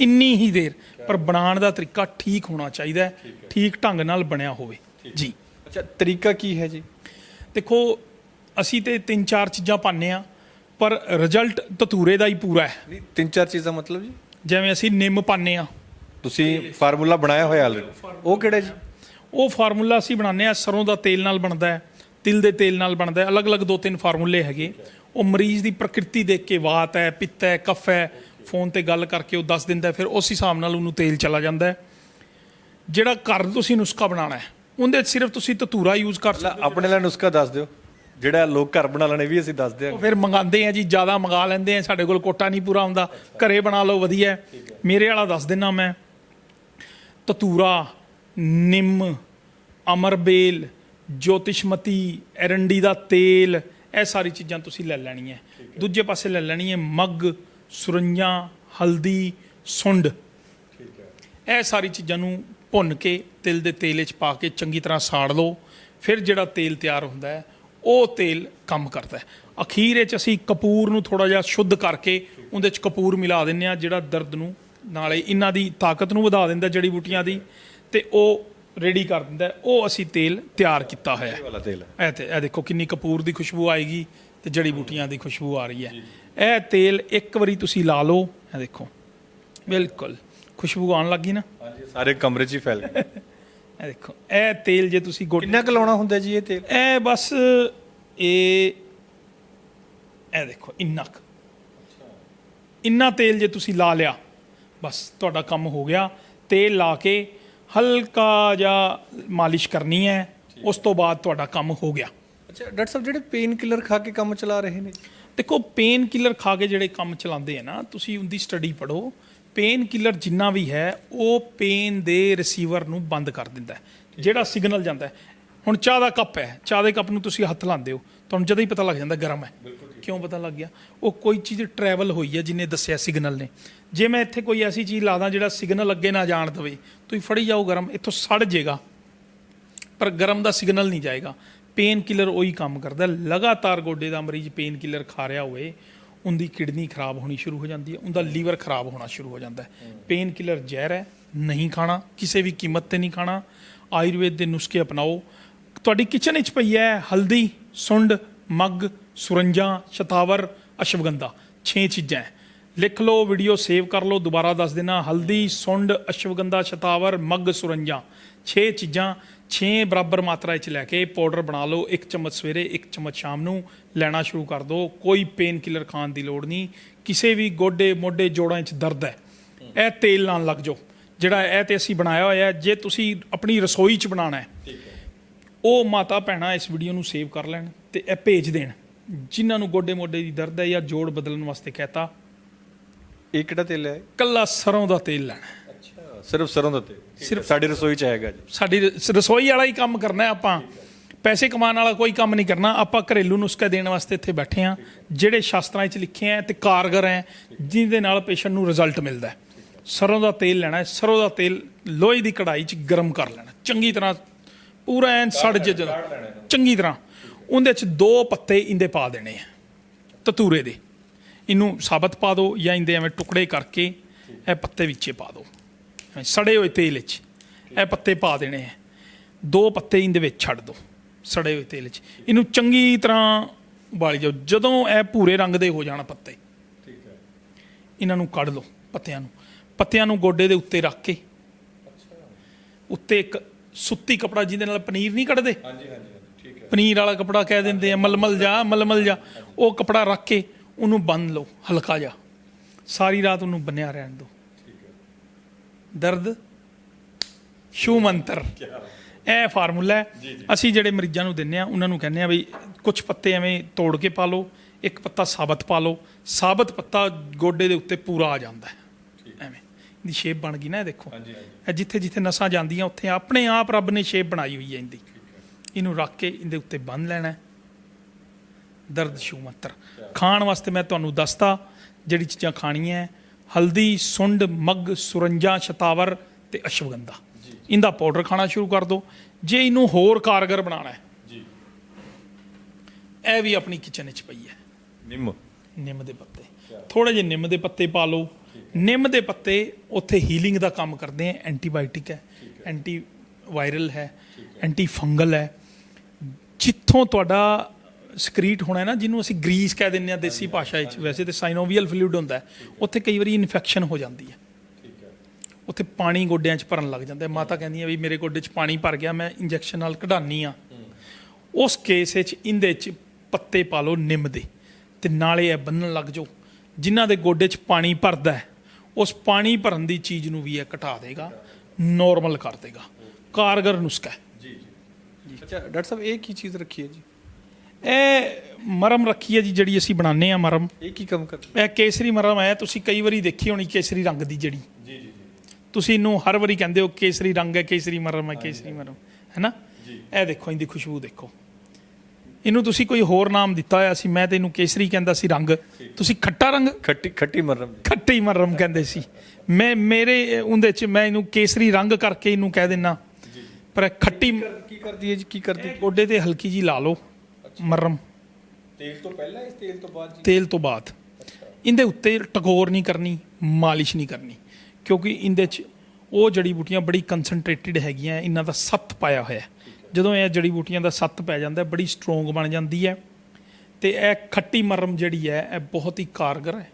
ਇੰਨੀ ਹੀ ਦੇਰ। ਪਰ ਬਣਾਉਣ ਦਾ ਤਰੀਕਾ ਠੀਕ ਹੋਣਾ ਚਾਹੀਦਾ ਹੈ ਠੀਕ ਢੰਗ ਨਾਲ ਬਣਿਆ ਹੋਵੇ। ਜੀ।
ਅੱਛਾ ਤਰੀਕਾ ਕੀ ਹੈ ਜੀ?
ਦੇਖੋ ਅਸੀਂ ਤੇ ਤਿੰਨ ਚਾਰ ਚੀਜ਼ਾਂ ਪਾਉਂਦੇ ਆ ਪਰ ਰਿਜ਼ਲਟ ਧਤੂਰੇ ਦਾ ਹੀ ਪੂਰਾ ਹੈ।
ਨਹੀਂ ਤਿੰਨ ਚਾਰ ਚੀਜ਼ਾਂ ਮਤਲਬ ਜੀ?
ਜਿਵੇਂ ਅਸੀਂ ਨਿੰਮ ਪਾਉਂਦੇ ਆ
ਤੁਸੀਂ ਫਾਰਮੂਲਾ ਬਣਾਇਆ ਹੋਇਆ ਆਲਰੇਡੀ ਉਹ ਕਿਹੜਾ ਜੀ?
ਉਹ ਫਾਰਮੂਲਾ ਅਸੀਂ ਬਣਾਉਂਦੇ ਆ ਸਰੋਂ ਦਾ ਤੇਲ ਨਾਲ ਬਣਦਾ ਹੈ ਤਿਲ ਦੇ ਤੇਲ ਨਾਲ ਬਣਦਾ ਹੈ ਅਲੱਗ-ਅਲੱਗ ਦੋ ਤਿੰਨ ਫਾਰਮੂਲੇ ਹੈਗੇ। ਉਹ ਮਰੀਜ਼ ਦੀ ਪ੍ਰਕਿਰਤੀ ਦੇਖ ਕੇ ਵਾਤ ਹੈ ਪਿੱਤ ਹੈ ਕਫ ਹੈ ਫੋਨ ਤੇ ਗੱਲ ਕਰਕੇ ਉਹ ਦੱਸ ਦਿੰਦਾ ਫਿਰ ਉਸ ਹਿਸਾਬ ਨਾਲ ਉਹਨੂੰ ਤੇਲ ਚਲਾ ਜਾਂਦਾ ਜਿਹੜਾ ਘਰ ਤੁਸੀਂ ਨੁਸਖਾ ਬਣਾਉਣਾ ਹੈ ਉਹਦੇ ਸਿਰਫ ਤੁਸੀਂ ਧਤੂਰਾ ਯੂਜ਼ ਕਰ ਸਕਦੇ
ਆਪਣੇ ਲਈ ਨੁਸਖਾ ਦੱਸ ਦਿਓ। ਜਿਹੜਾ ਲੋਕ ਘਰ ਬਣਾ ਲੈਣੇ ਵੀ ਅਸੀਂ ਦੱਸ ਦਿਆਂਗੇ।
ਫਿਰ ਮੰਗਾਉਂਦੇ ਆ ਜੀ ਜ਼ਿਆਦਾ ਮੰਗਾ ਲੈਂਦੇ ਆ ਸਾਡੇ ਕੋਲ ਕੋਟਾ ਨਹੀਂ ਪੂਰਾ ਹੁੰਦਾ। ਘਰੇ ਬਣਾ ਲਓ ਵਧੀਆ। ਮੇਰੇ ਵਾਲਾ ਦੱਸ ਦਿੰਨਾ ਮੈਂ। ਤਤੂਰਾ ਨਿੰਮ ਅਮਰਬੇਲ ਜੋਤਿਸ਼ਮਤੀ ਐਰੰਡੀ ਦਾ ਤੇਲ ਇਹ ਸਾਰੀ ਚੀਜ਼ਾਂ ਤੁਸੀਂ ਲੈ ਲੈਣੀਆਂ। ਦੂਜੇ ਪਾਸੇ ਲੈ ਲੈਣੀ ਹੈ ਮੱਗ। ਸੁਰੰਜਾਂ ਹਲਦੀ ਸੁੰਡ। ਇਹ ਸਾਰੀ ਚੀਜ਼ਾਂ ਨੂੰ ਭੁੰਨ ਕੇ ਤਿਲ ਦੇ ਤੇਲ ਵਿੱਚ ਪਾ ਕੇ ਚੰਗੀ ਤਰ੍ਹਾਂ ਸਾੜ ਲਓ। ਫਿਰ ਜਿਹੜਾ ਤੇਲ ਤਿਆਰ ਹੁੰਦਾ ਹੈ ਉਹ ਤੇਲ ਕੰਮ ਕਰਦਾ ਹੈ। ਅਖੀਰ ਵਿੱਚ ਅਸੀਂ ਕਪੂਰ ਨੂੰ ਥੋੜਾ ਜਿਹਾ ਸ਼ੁੱਧ ਕਰਕੇ ਉਹਦੇ ਵਿੱਚ ਕਪੂਰ ਮਿਲਾ ਦਿੰਨੇ ਆ ਜਿਹੜਾ ਦਰਦ ਨੂੰ ਨਾਲੇ ਇਹਨਾਂ ਦੀ ਤਾਕਤ ਨੂੰ ਵਧਾ ਦਿੰਦਾ ਜੜੀ ਬੂਟੀਆਂ ਦੀ ਤੇ ਉਹ ਰੈਡੀ ਕਰ ਦਿੰਦਾ ਹੈ। ਉਹ ਅਸੀਂ ਤੇਲ ਤਿਆਰ ਕੀਤਾ ਹੋਇਆ ਹੈ।
ਇਹ ਵਾਲਾ ਤੇਲ। ਹੈ।
ਇਹ ਤੇ ਇਹ ਦੇਖੋ ਕਿੰਨੀ ਕਪੂਰ ਦੀ ਖੁਸ਼ਬੂ ਆਏਗੀ ਤੇ ਜੜੀ ਬੂਟੀਆਂ ਦੀ ਖੁਸ਼ਬੂ ਆ ਰਹੀ ਹੈ। ਇਹ ਤੇਲ ਇੱਕ ਵਾਰੀ ਤੁਸੀਂ ਲਾ ਲਓ ਇਹ ਦੇਖੋ। ਬਿਲਕੁਲ। ਖੁਸ਼ਬੂ ਆਉਣ ਲੱਗੀ ਨਾ?
ਹਾਂਜੀ ਸਾਰੇ ਕਮਰੇ 'ਚ ਹੀ ਫੈਲ ਗਿਆ
ਇਹ ਦੇਖੋ ਇਹ ਤੇਲ ਜੇ ਤੁਸੀਂ ਗੋਡੇ
ਕਿੰਨਾ ਕੁ ਲਾਉਣਾ ਹੁੰਦਾ ਜੀ ਇਹ ਤੇਲ?
ਇਹ ਬਸ ਇਹ ਇਹ ਦੇਖੋ ਇੰਨਾ ਕੁ। ਇੰਨਾ ਤੇਲ ਜੇ ਤੁਸੀਂ ਲਾ ਲਿਆ ਬਸ ਤੁਹਾਡਾ ਕੰਮ ਹੋ ਗਿਆ। ਤੇਲ ਲਾ ਕੇ ਹਲਕਾ ਜਿਹਾ ਮਾਲਿਸ਼ ਕਰਨੀ ਹੈ। ਉਸ ਤੋਂ ਬਾਅਦ ਤੁਹਾਡਾ ਕੰਮ ਹੋ ਗਿਆ।
ਅੱਛਾ ਡਾਕਟਰ ਸਾਹਿਬ ਜਿਹੜੇ ਪੇਨ ਕਿਲਰ ਖਾ ਕੇ ਕੰਮ ਚਲਾ ਰਹੇ ਨੇ?
ਦੇਖੋ ਪੇਨ ਕਿਲਰ ਖਾ ਕੇ ਜਿਹੜੇ ਕੰਮ ਚਲਾਉਂਦੇ ਆ ਨਾ ਤੁਸੀਂ ਉਹਦੀ ਸਟੱਡੀ ਪੜੋ ਪੇਨ ਕਿਲਰ ਜਿੰਨਾ ਵੀ ਹੈ ਉਹ ਪੇਨ ਦੇ ਰਿਸੀਵਰ ਨੂੰ ਬੰਦ ਕਰ ਦਿੰਦਾ ਜਿਹੜਾ ਸਿਗਨਲ ਜਾਂਦਾ ਹੁਣ ਚਾਹ ਦਾ ਕੱਪ ਹੈ ਚਾਹ ਦੇ ਕੱਪ ਨੂੰ ਤੁਸੀਂ ਹੱਥ ਲਾਉਂਦੇ ਹੋ ਤੁਹਾਨੂੰ ਜਦੋਂ ਹੀ ਪਤਾ ਲੱਗ ਜਾਂਦਾ ਗਰਮ ਹੈ। ਕਿਉਂ ਪਤਾ ਲੱਗ ਗਿਆ? ਉਹ ਕੋਈ ਚੀਜ਼ ਟਰੈਵਲ ਹੋਈ ਹੈ ਜਿਨੇ ਦੱਸਿਆ ਸਿਗਨਲ ਨੇ। ਜੇ ਮੈਂ ਇੱਥੇ ਕੋਈ ਐਸੀ ਚੀਜ਼ ਲਾਦਾ ਜਿਹੜਾ ਸਿਗਨਲ ਅੱਗੇ ਨਾ ਜਾਣ ਦਵੇ ਤੁਸੀਂ ਫੜੀ ਜਾਓ ਗਰਮ ਇੱਥੋਂ ਸੜ ਜਾਏਗਾ ਪਰ ਗਰਮ ਦਾ ਸਿਗਨਲ ਨਹੀਂ ਜਾਏਗਾ। ਪੇਨ ਕਿਲਰ ਉਹੀ ਕੰਮ ਕਰਦਾ। ਲਗਾਤਾਰ ਗੋਡੇ ਦਾ ਮਰੀਜ਼ ਪੇਨ ਕਿਲਰ ਖਾ ਰਿਹਾ ਹੋਵੇ, ਉਹਦੀ ਕਿਡਨੀ ਖਰਾਬ ਹੋਣੀ ਸ਼ੁਰੂ ਹੋ ਜਾਂਦੀ ਹੈ, ਉਹਦਾ ਲੀਵਰ ਖਰਾਬ ਹੋਣਾ ਸ਼ੁਰੂ ਹੋ ਜਾਂਦਾ ਹੈ। ਪੇਨ ਕਿਲਰ ਜ਼ਹਿਰ ਹੈ, ਨਹੀਂ ਖਾਣਾ, ਕਿਸੇ ਵੀ ਕੀਮਤ ਤੇ ਨਹੀਂ ਖਾਣਾ, ਆਯੁਰਵੇਦ ਦੇ ਨੁਸਖੇ ਅਪਣਾਓ। ਤੁਹਾਡੀ ਕਿਚਨ ਵਿੱਚ ਪਈ ਹੈ ਹਲਦੀ, ਸੁੰਡ, ਮੱਗ, ਸੁਰੰਜਾਂ, ਸ਼ਤਾਵਰ, ਅਸ਼ਵਗੰਧਾ 6 ਚੀਜ਼ਾਂ ਹੈ। ਲਿਖ ਲਓ, ਵੀਡੀਓ ਸੇਵ ਕਰ ਲਓ, ਦੁਬਾਰਾ ਦੱਸ ਦੇਣਾ, ਹਲਦੀ, ਸੁੰਡ, ਅਸ਼ਵਗੰਧਾ, ਸ਼ਤਾਵਰ, ਮੱਗ, ਸੁਰੰਜਾਂ 6 ਚੀਜ਼ਾਂ। 6 ਬਰਾਬਰ ਮਾਤਰਾ ਵਿੱਚ ਲੈ ਕੇ ਪਾਊਡਰ ਬਣਾ ਲਓ ਇੱਕ ਚਮਚ ਸਵੇਰੇ ਇੱਕ ਚਮਚ ਸ਼ਾਮ ਨੂੰ ਲੈਣਾ ਸ਼ੁਰੂ ਕਰ ਦਿਓ ਕੋਈ ਪੇਨ ਕਿਲਰ ਖਾਣ ਦੀ ਲੋੜ ਨਹੀਂ। ਕਿਸੇ ਵੀ ਗੋਡੇ ਮੋਢੇ ਜੋੜਾਂ 'ਚ ਦਰਦ ਹੈ। ਇਹ ਤੇਲ ਨਾਲ ਲੱਗ ਜਾਓ। ਜਿਹੜਾ ਇਹ ਤੇ ਅਸੀਂ ਬਣਾਇਆ ਹੋਇਆ ਹੈ ਜੇ ਤੁਸੀਂ ਆਪਣੀ ਰਸੋਈ 'ਚ ਬਣਾਉਣਾ ਹੈ ਉਹ ਮਾਤਾ ਭੈਣਾਂ ਇਸ ਵੀਡੀਓ ਨੂੰ ਸੇਵ ਕਰ ਲੈਣ ਤੇ ਇਹ ਭੇਜ ਦੇਣ। ਜਿਨ੍ਹਾਂ ਨੂੰ ਗੋਡੇ ਮੋਢੇ ਦੀ ਦਰਦ ਹੈ ਜਾਂ ਜੋੜ ਬਦਲਣ ਵਾਸਤੇ ਕਹਤਾ
ਇਹ ਕਿਹੜਾ ਤੇਲ ਹੈ?
ਕੱਲਾ ਸਰੋਂ ਦਾ ਤੇਲ ਲੈਣਾ
ਸਿਰਫ ਸਰੋਂ ਦਾ ਤੇਲ ਸਿਰਫ ਸਾਡੀ ਰਸੋਈ 'ਚ ਹੈਗਾ ਜੀ।
ਸਾਡੀ ਰ- ਰਸੋਈ ਵਾਲਾ ਹੀ ਕੰਮ ਕਰਨਾ ਹੈ ਆਪਾਂ। ਪੈਸੇ ਕਮਾਉਣ ਵਾਲਾ ਕੋਈ ਕੰਮ ਨਹੀਂ ਕਰਨਾ। ਆਪਾਂ ਘਰੇਲੂ ਨੁਸਖਾ ਦੇਣ ਵਾਸਤੇ ਇੱਥੇ ਬੈਠੇ ਆ ਜਿਹੜੇ ਸ਼ਾਸਤਰਾਂ 'ਚ ਲਿਖੇ ਆ ਤੇ ਕਾਰਗਰ ਹੈ ਜਿਹਦੇ ਨਾਲ ਪੇਸ਼ੈਂਟ ਨੂੰ ਰਿਜ਼ਲਟ ਮਿਲਦਾ ਹੈ। ਸਰੋਂ ਦਾ ਤੇਲ ਲੈਣਾ ਹੈ। ਸਰੋਂ ਦਾ ਤੇਲ ਲੋਹੇ ਦੀ ਕੜਾਈ 'ਚ ਗਰਮ ਕਰ ਲੈਣਾ। ਚੰਗੀ ਤਰ੍ਹਾਂ ਪੂਰਾ ਐਨ ਸੜ ਜੇ ਜਦੋਂ। ਚੰਗੀ ਤਰ੍ਹਾਂ। ਉਹਦੇ 'ਚ ਦੋ ਪੱਤੇ ਇੰਦੇ ਪਾ ਦੇਣੇ ਆ ਤਤੂਰੇ ਦੇ। ਇਹਨੂੰ ਸਾਬਤ ਪਾ ਦਿਓ ਜਾਂ ਇੰਦੇ ਐਵੇਂ ਟੁਕੜੇ ਕਰਕੇ ਇਹ ਪੱਤੇ ਵਿੱਚੇ ਪਾ ਦਿਓ। ਸੜੇ ਹੋਏ ਤੇਲ ਵਿੱਚ ਇਹ ਪੱਤੇ ਪਾ ਦੇਣੇ ਆ। ਦੋ ਪੱਤੇ ਇਹਦੇ ਵਿੱਚ ਛੱਡ ਦਿਓ ਸੜੇ ਹੋਏ ਤੇਲ 'ਚ। ਇਹਨੂੰ ਚੰਗੀ ਤਰ੍ਹਾਂ ਉਬਾਲੀ ਜਾਓ। ਜਦੋਂ ਇਹ ਭੂਰੇ ਰੰਗ ਦੇ ਹੋ ਜਾਣ ਪੱਤੇ ਇਹਨਾਂ ਨੂੰ ਕੱਢ ਲਓ ਪੱਤਿਆਂ ਨੂੰ। ਪੱਤਿਆਂ ਨੂੰ ਗੋਡੇ ਦੇ ਉੱਤੇ ਰੱਖ ਕੇ। ਉੱਤੇ ਇੱਕ ਸੁੱਤੀ ਕਪੜਾ ਜਿਹਦੇ ਨਾਲ ਪਨੀਰ ਨਹੀਂ ਕੱਢਦੇ?
ਹਾਂਜੀ ਹਾਂਜੀ ਠੀਕ ਹੈ।
ਪਨੀਰ ਵਾਲਾ ਕਪੜਾ ਕਹਿ ਦਿੰਦੇ ਆ ਮਲਮਲ ਜਾ ਮਲਮਲ ਜਾ। ਉਹ ਕਪੜਾ ਰੱਖ ਕੇ ਉਹਨੂੰ ਬੰਨ ਲਓ ਹਲਕਾ ਜਾ ਸਾਰੀ ਰਾਤ ਉਹਨੂੰ ਬੰਨਿਆ ਰਹਿਣ ਦਿਓ। ਦਰਦ ਸ਼ੂ ਮੰਤਰ। ਇਹ ਫਾਰਮੂਲਾ ਹੈ। ਅਸੀਂ ਜਿਹੜੇ ਮਰੀਜ਼ਾਂ ਨੂੰ ਦਿੰਨੇ ਆ ਉਹਨਾਂ ਨੂੰ ਕਹਿੰਦੇ ਆ ਵੀ ਕੁਝ ਪੱਤੇ ਐਵੇਂ ਤੋੜ ਕੇ ਪਾ ਲਓ ਇੱਕ ਪੱਤਾ ਸਾਬਤ ਪਾ ਲਓ। ਸਾਬਤ ਪੱਤਾ ਗੋਡੇ ਦੇ ਉੱਤੇ ਪੂਰਾ ਆ ਜਾਂਦਾ ਹੈ। ਐਵੇਂ। ਇਹਦੀ ਸ਼ੇਪ ਬਣ ਗਈ ਨਾ ਇਹ ਦੇਖੋ। ਇਹ ਜਿੱਥੇ ਜਿੱਥੇ ਨਸਾਂ ਜਾਂਦੀਆਂ ਉੱਥੇ ਆਪਣੇ ਆਪ ਰੱਬ ਨੇ ਸ਼ੇਪ ਬਣਾਈ ਹੋਈ ਹੈ ਇਹਦੀ। ਇਹਨੂੰ ਰੱਖ ਕੇ ਇਹਦੇ ਉੱਤੇ ਬੰਨ ਲੈਣਾ। ਦਰਦ ਸ਼ੂ ਮਤਰ। ਖਾਣ ਵਾਸਤੇ ਮੈਂ ਤੁਹਾਨੂੰ ਦੱਸਤਾ ਜਿਹੜੀ ਚੀਜ਼ਾਂ ਖਾਣੀਆਂ ਹੈ, ਹਲਦੀ ਸੁੰਡ ਮੱਗ ਸੁਰੰਜਾ ਸ਼ਤਾਵਰ ਤੇ ਅਸ਼ਵਗੰਧਾ। ਇਹਦਾ ਪਾਊਡਰ ਖਾਣਾ ਸ਼ੁਰੂ ਕਰ ਦਿਓ ਜੇ ਇਹਨੂੰ ਹੋਰ ਕਾਰਗਰ ਬਣਾਉਣਾ ਹੈ
ਜੀ।
ਇਹ ਵੀ ਆਪਣੀ ਕਿਚਨ ਵਿੱਚ ਪਈ ਹੈ।
ਨਿੰਮ।
ਨਿੰਮ ਦੇ ਪੱਤੇ। ਥੋੜੇ ਜਿਹੇ ਨਿੰਮ ਦੇ ਪੱਤੇ ਪਾ ਲਓ। ਨਿੰਮ ਦੇ ਪੱਤੇ ਉੱਥੇ ਹੀਲਿੰਗ ਦਾ ਕੰਮ ਕਰਦੇ ਆ ਐਂਟੀਬਾਇਓਟਿਕ ਹੈ। ਐਂਟੀ ਵਾਇਰਲ ਹੈ। ਐਂਟੀ ਫੰਗਲ ਹੈ। ਜਿੱਥੋਂ ਤੁਹਾਡਾ ਸਕਰੀਟ ਹੋਣਾ ਹੈ ਨਾ ਜਿਹਨੂੰ ਅਸੀਂ ਗਰੀਸ ਕਹਿ ਦਿੰਦੇ ਆ ਦੇਸੀ ਭਾਸ਼ਾ ਵਿੱਚ। ਵੈਸੇ ਤੇ ਸਾਈਨੋਵੀਅਲ ਫਲੂਇਡ ਹੁੰਦਾ ਹੈ। ਉੱਥੇ ਕਈ ਵਾਰੀ ਇਨਫੈਕਸ਼ਨ ਹੋ ਜਾਂਦੀ ਹੈ।
ਠੀਕ ਹੈ।
ਉੱਥੇ ਪਾਣੀ ਗੋਡਿਆਂ 'ਚ ਭਰਨ ਲੱਗ ਜਾਂਦਾ ਹੈ। ਮਾਤਾ ਕਹਿੰਦੀ ਹੈ ਵੀ ਮੇਰੇ ਗੋਡੇ 'ਚ ਪਾਣੀ ਭਰ ਗਿਆ ਮੈਂ ਇੰਜੈਕਸ਼ਨ ਨਾਲ ਕਢਾਨੀ ਆ। ਉਸ ਕੇਸ ਵਿੱਚ ਇਹਦੇ 'ਚ ਪੱਤੇ ਪਾ ਲਓ ਨਿੰਮ ਦੇ ਤੇ ਨਾਲੇ ਇਹ ਬੰਨਣ ਲੱਗ ਜਾਓ। ਜਿਨ੍ਹਾਂ ਦੇ ਗੋਡੇ 'ਚ ਪਾਣੀ ਭਰਦਾ ਹੈ ਉਸ ਪਾਣੀ ਭਰਨ ਦੀ ਚੀਜ਼ ਨੂੰ ਵੀ ਇਹ ਘਟਾ ਦੇਗਾ ਨੋਰਮਲ ਕਰ ਦੇਗਾ। ਕਾਰਗਰ ਨੁਸਖਾ ਹੈ।
ਜੀ। ਜੀ। ਅੱਛਾ ਡਾਕਟਰ ਸਾਹਿਬ ਇਹ ਕੀ ਚੀਜ਼ ਰੱਖੀ ਹੈ ਜੀ?
ਇਹ ਮਰਮ ਰੱਖੀ ਹੈ ਜੀ ਜਿਹੜੀ ਅਸੀਂ ਬਣਾਉਂਦੇ ਆ ਮਰਮ।
ਇਹ ਕੀ ਕੰਮ ਕਰਦਾ?
ਇਹ ਕੇਸਰੀ ਮਰਮ ਹੈ ਤੁਸੀਂ ਕਈ ਵਾਰੀ ਦੇਖੀ ਹੋਣੀ ਕੇਸਰੀ ਰੰਗ ਦੀ ਜਿਹੜੀ।
ਜੀ ਜੀ
ਤੁਸੀਂ ਇਹਨੂੰ ਹਰ ਵਾਰੀ ਕਹਿੰਦੇ ਹੋ ਕੇਸਰੀ ਰੰਗ ਹੈ ਕੇਸਰੀ ਮਰਮ ਹੈ ਕੇਸਰੀ ਮਰਮ ਹੈਨਾ ਇਹ ਦੇਖੋ ਇਹਦੀ ਖੁਸ਼ਬੂ ਦੇਖੋ। ਇਹਨੂੰ ਤੁਸੀਂ ਕੋਈ ਹੋਰ ਨਾਮ ਦਿੱਤਾ ਹੋਇਆ ਸੀ ਮੈਂ ਤੇ ਇਹਨੂੰ ਕੇਸਰੀ ਕਹਿੰਦਾ ਸੀ ਰੰਗ। ਤੁਸੀਂ ਖੱਟਾ ਰੰਗ?
ਖੱਟੀ ਖੱਟੀ ਮਰਮ
ਖੱਟੀ ਮਰਮ ਕਹਿੰਦੇ ਸੀ। ਮੈਂ ਮੇਰੇ ਉਹਦੇ ਚ ਮੈਂ ਇਹਨੂੰ ਕੇਸਰੀ ਰੰਗ ਕਰਕੇ ਇਹਨੂੰ ਕਹਿ ਦਿੰਨਾ। ਪਰ ਇਹ ਖੱਟੀ
ਕੀ ਕਰਦੀ ਹੈ ਜੀ? ਕੀ ਕਰਦੀ?
ਗੋਡੇ ਤੇ ਹਲਕੀ ਜੀ ਲਾ ਲਓ। ਮਰਮ।
ਤੇਲ ਤੋਂ ਪਹਿਲਾਂ ਇਸ ਤੇਲ ਤੋਂ ਬਾਅਦ ਜੀ?
ਤੇਲ ਤੋਂ ਬਾਅਦ। ਇਹਦੇ ਉੱਤੇ ਟਕੋਰ ਨਹੀਂ ਕਰਨੀ ਮਾਲਿਸ਼ ਨਹੀਂ ਕਰਨੀ ਕਿਉਂਕਿ ਇਹਦੇ ਚ ਉਹ ਜੜੀ ਬੂਟੀਆਂ ਬੜੀ ਕਨਸੈਂਟਰੇਟਿਡ ਹੈਗੀਆਂ ਇਹਨਾਂ ਦਾ ਸੱਤ ਪਾਇਆ ਹੋਇਆ। ਜਦੋਂ ਇਹ ਜੜੀ ਬੂਟੀਆਂ ਦਾ ਸੱਤ ਪੈ ਜਾਂਦਾ ਬੜੀ ਸਟਰੋਂਗ ਬਣ ਜਾਂਦੀ ਹੈ। ਤੇ ਇਹ ਖੱਟੀ ਮਰਮ ਜਿਹੜੀ ਹੈ ਇਹ ਬਹੁਤ ਹੀ ਕਾਰਗਰ ਹੈ।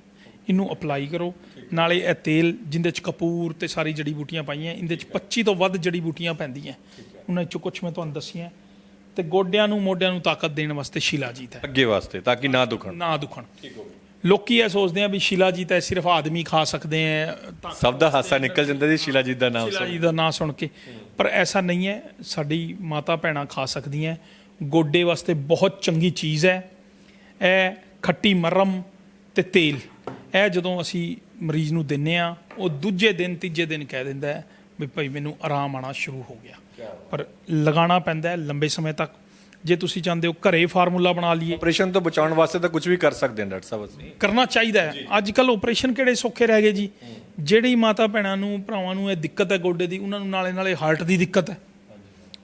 ਇਹਨੂੰ ਅਪਲਾਈ ਕਰੋ। ਨਾਲੇ ਇਹ ਤੇਲ ਜਿੰਦੇ ਚ ਕਪੂਰ ਤੇ ਸਾਰੀ ਜੜੀ ਬੂਟੀਆਂ ਪਾਈਆਂ ਇਹਦੇ ਚ 25 ਤੋਂ ਵੱਧ ਜੜੀ ਬੂਟੀਆਂ ਪੈਂਦੀਆਂ। ਉਹਨਾਂ ਚੋਂ ਕੁਝ ਮੈਂ ਤੁਹਾਨੂੰ ਦੱਸੀਆਂ। ਤੇ ਗੋਡਿਆਂ ਨੂੰ ਮੋਢਿਆਂ ਨੂੰ ਤਾਕਤ ਦੇਣ ਵਾਸਤੇ ਸ਼ਿਲਾਜੀਤ ਹੈ।
ਅੱਗੇ ਵਾਸਤੇ ਤਾਂ ਕਿ ਨਾ ਦੁਖਣ।
ਨਾ ਦੁਖਣ। ਲੋਕੀ ਇਹ ਸੋਚਦੇ ਆ ਵੀ ਸ਼ਿਲਾਜੀਤ ਹੈ ਸਿਰਫ ਆਦਮੀ ਖਾ ਸਕਦੇ ਆ ਤਾਂ
ਸਭ ਦਾ ਹਾਸਾ ਨਿਕਲ ਜਾਂਦਾ ਜੀ ਸ਼ੀਲਾ ਜੀ ਦਾ ਨਾਮ ਸੁਣ
ਜੀ ਦਾ ਨਾਂ ਸੁਣ ਕੇ। ਪਰ ਐਸਾ ਨਹੀਂ ਹੈ ਸਾਡੀ ਮਾਤਾ ਭੈਣਾਂ ਖਾ ਸਕਦੀਆਂ ਗੋਡੇ ਵਾਸਤੇ ਬਹੁਤ ਚੰਗੀ ਚੀਜ਼ ਹੈ। ਇਹ ਖੱਟੀ ਮਰਮ ਤੇ ਤੇਲ। ਇਹ ਜਦੋਂ ਅਸੀਂ ਮਰੀਜ਼ ਨੂੰ ਦਿੰਨੇ ਆ ਉਹ ਦੂਜੇ ਦਿਨ ਤੀਜੇ ਦਿਨ ਕਹਿ ਦਿੰਦਾ ਹੈ ਵੀ ਭਾਈ ਮੈਨੂੰ ਆਰਾਮ ਆਣਾ ਸ਼ੁਰੂ ਹੋ ਗਿਆ। ਪਰ ਲਗਾਉਣਾ ਪੈਂਦਾ ਹੈ ਲੰਬੇ ਸਮੇਂ ਤੱਕ। ਜੇ ਤੁਸੀਂ ਚਾਹੁੰਦੇ ਹੋ ਘਰੇ ਫਾਰਮੂਲਾ ਬਣਾ ਲਈਏ।
ਆਪਰੇਸ਼ਨ ਤੋਂ ਬਚਾਉਣ ਵਾਸਤੇ ਤਾਂ ਕੁਝ ਵੀ ਕਰ ਸਕਦੇ ਹਾਂ ਡਾਕਟਰ ਸਾਹਿਬ ਅਸੀਂ।
ਕਰਨਾ ਚਾਹੀਦਾ ਹੈ। ਅੱਜ ਕੱਲ ਆਪਰੇਸ਼ਨ ਕਿਹੜੇ ਸੌਖੇ ਰਹਿ ਗਏ ਜੀ? ਜਿਹੜੀ ਮਾਤਾ ਭੈਣਾਂ ਨੂੰ ਭਰਾਵਾਂ ਨੂੰ ਇਹ ਦਿੱਕਤ ਹੈ ਗੋਡੇ ਦੀ ਉਹਨਾਂ ਨੂੰ ਨਾਲੇ ਨਾਲੇ ਹਾਰਟ ਦੀ ਦਿੱਕਤ ਹੈ।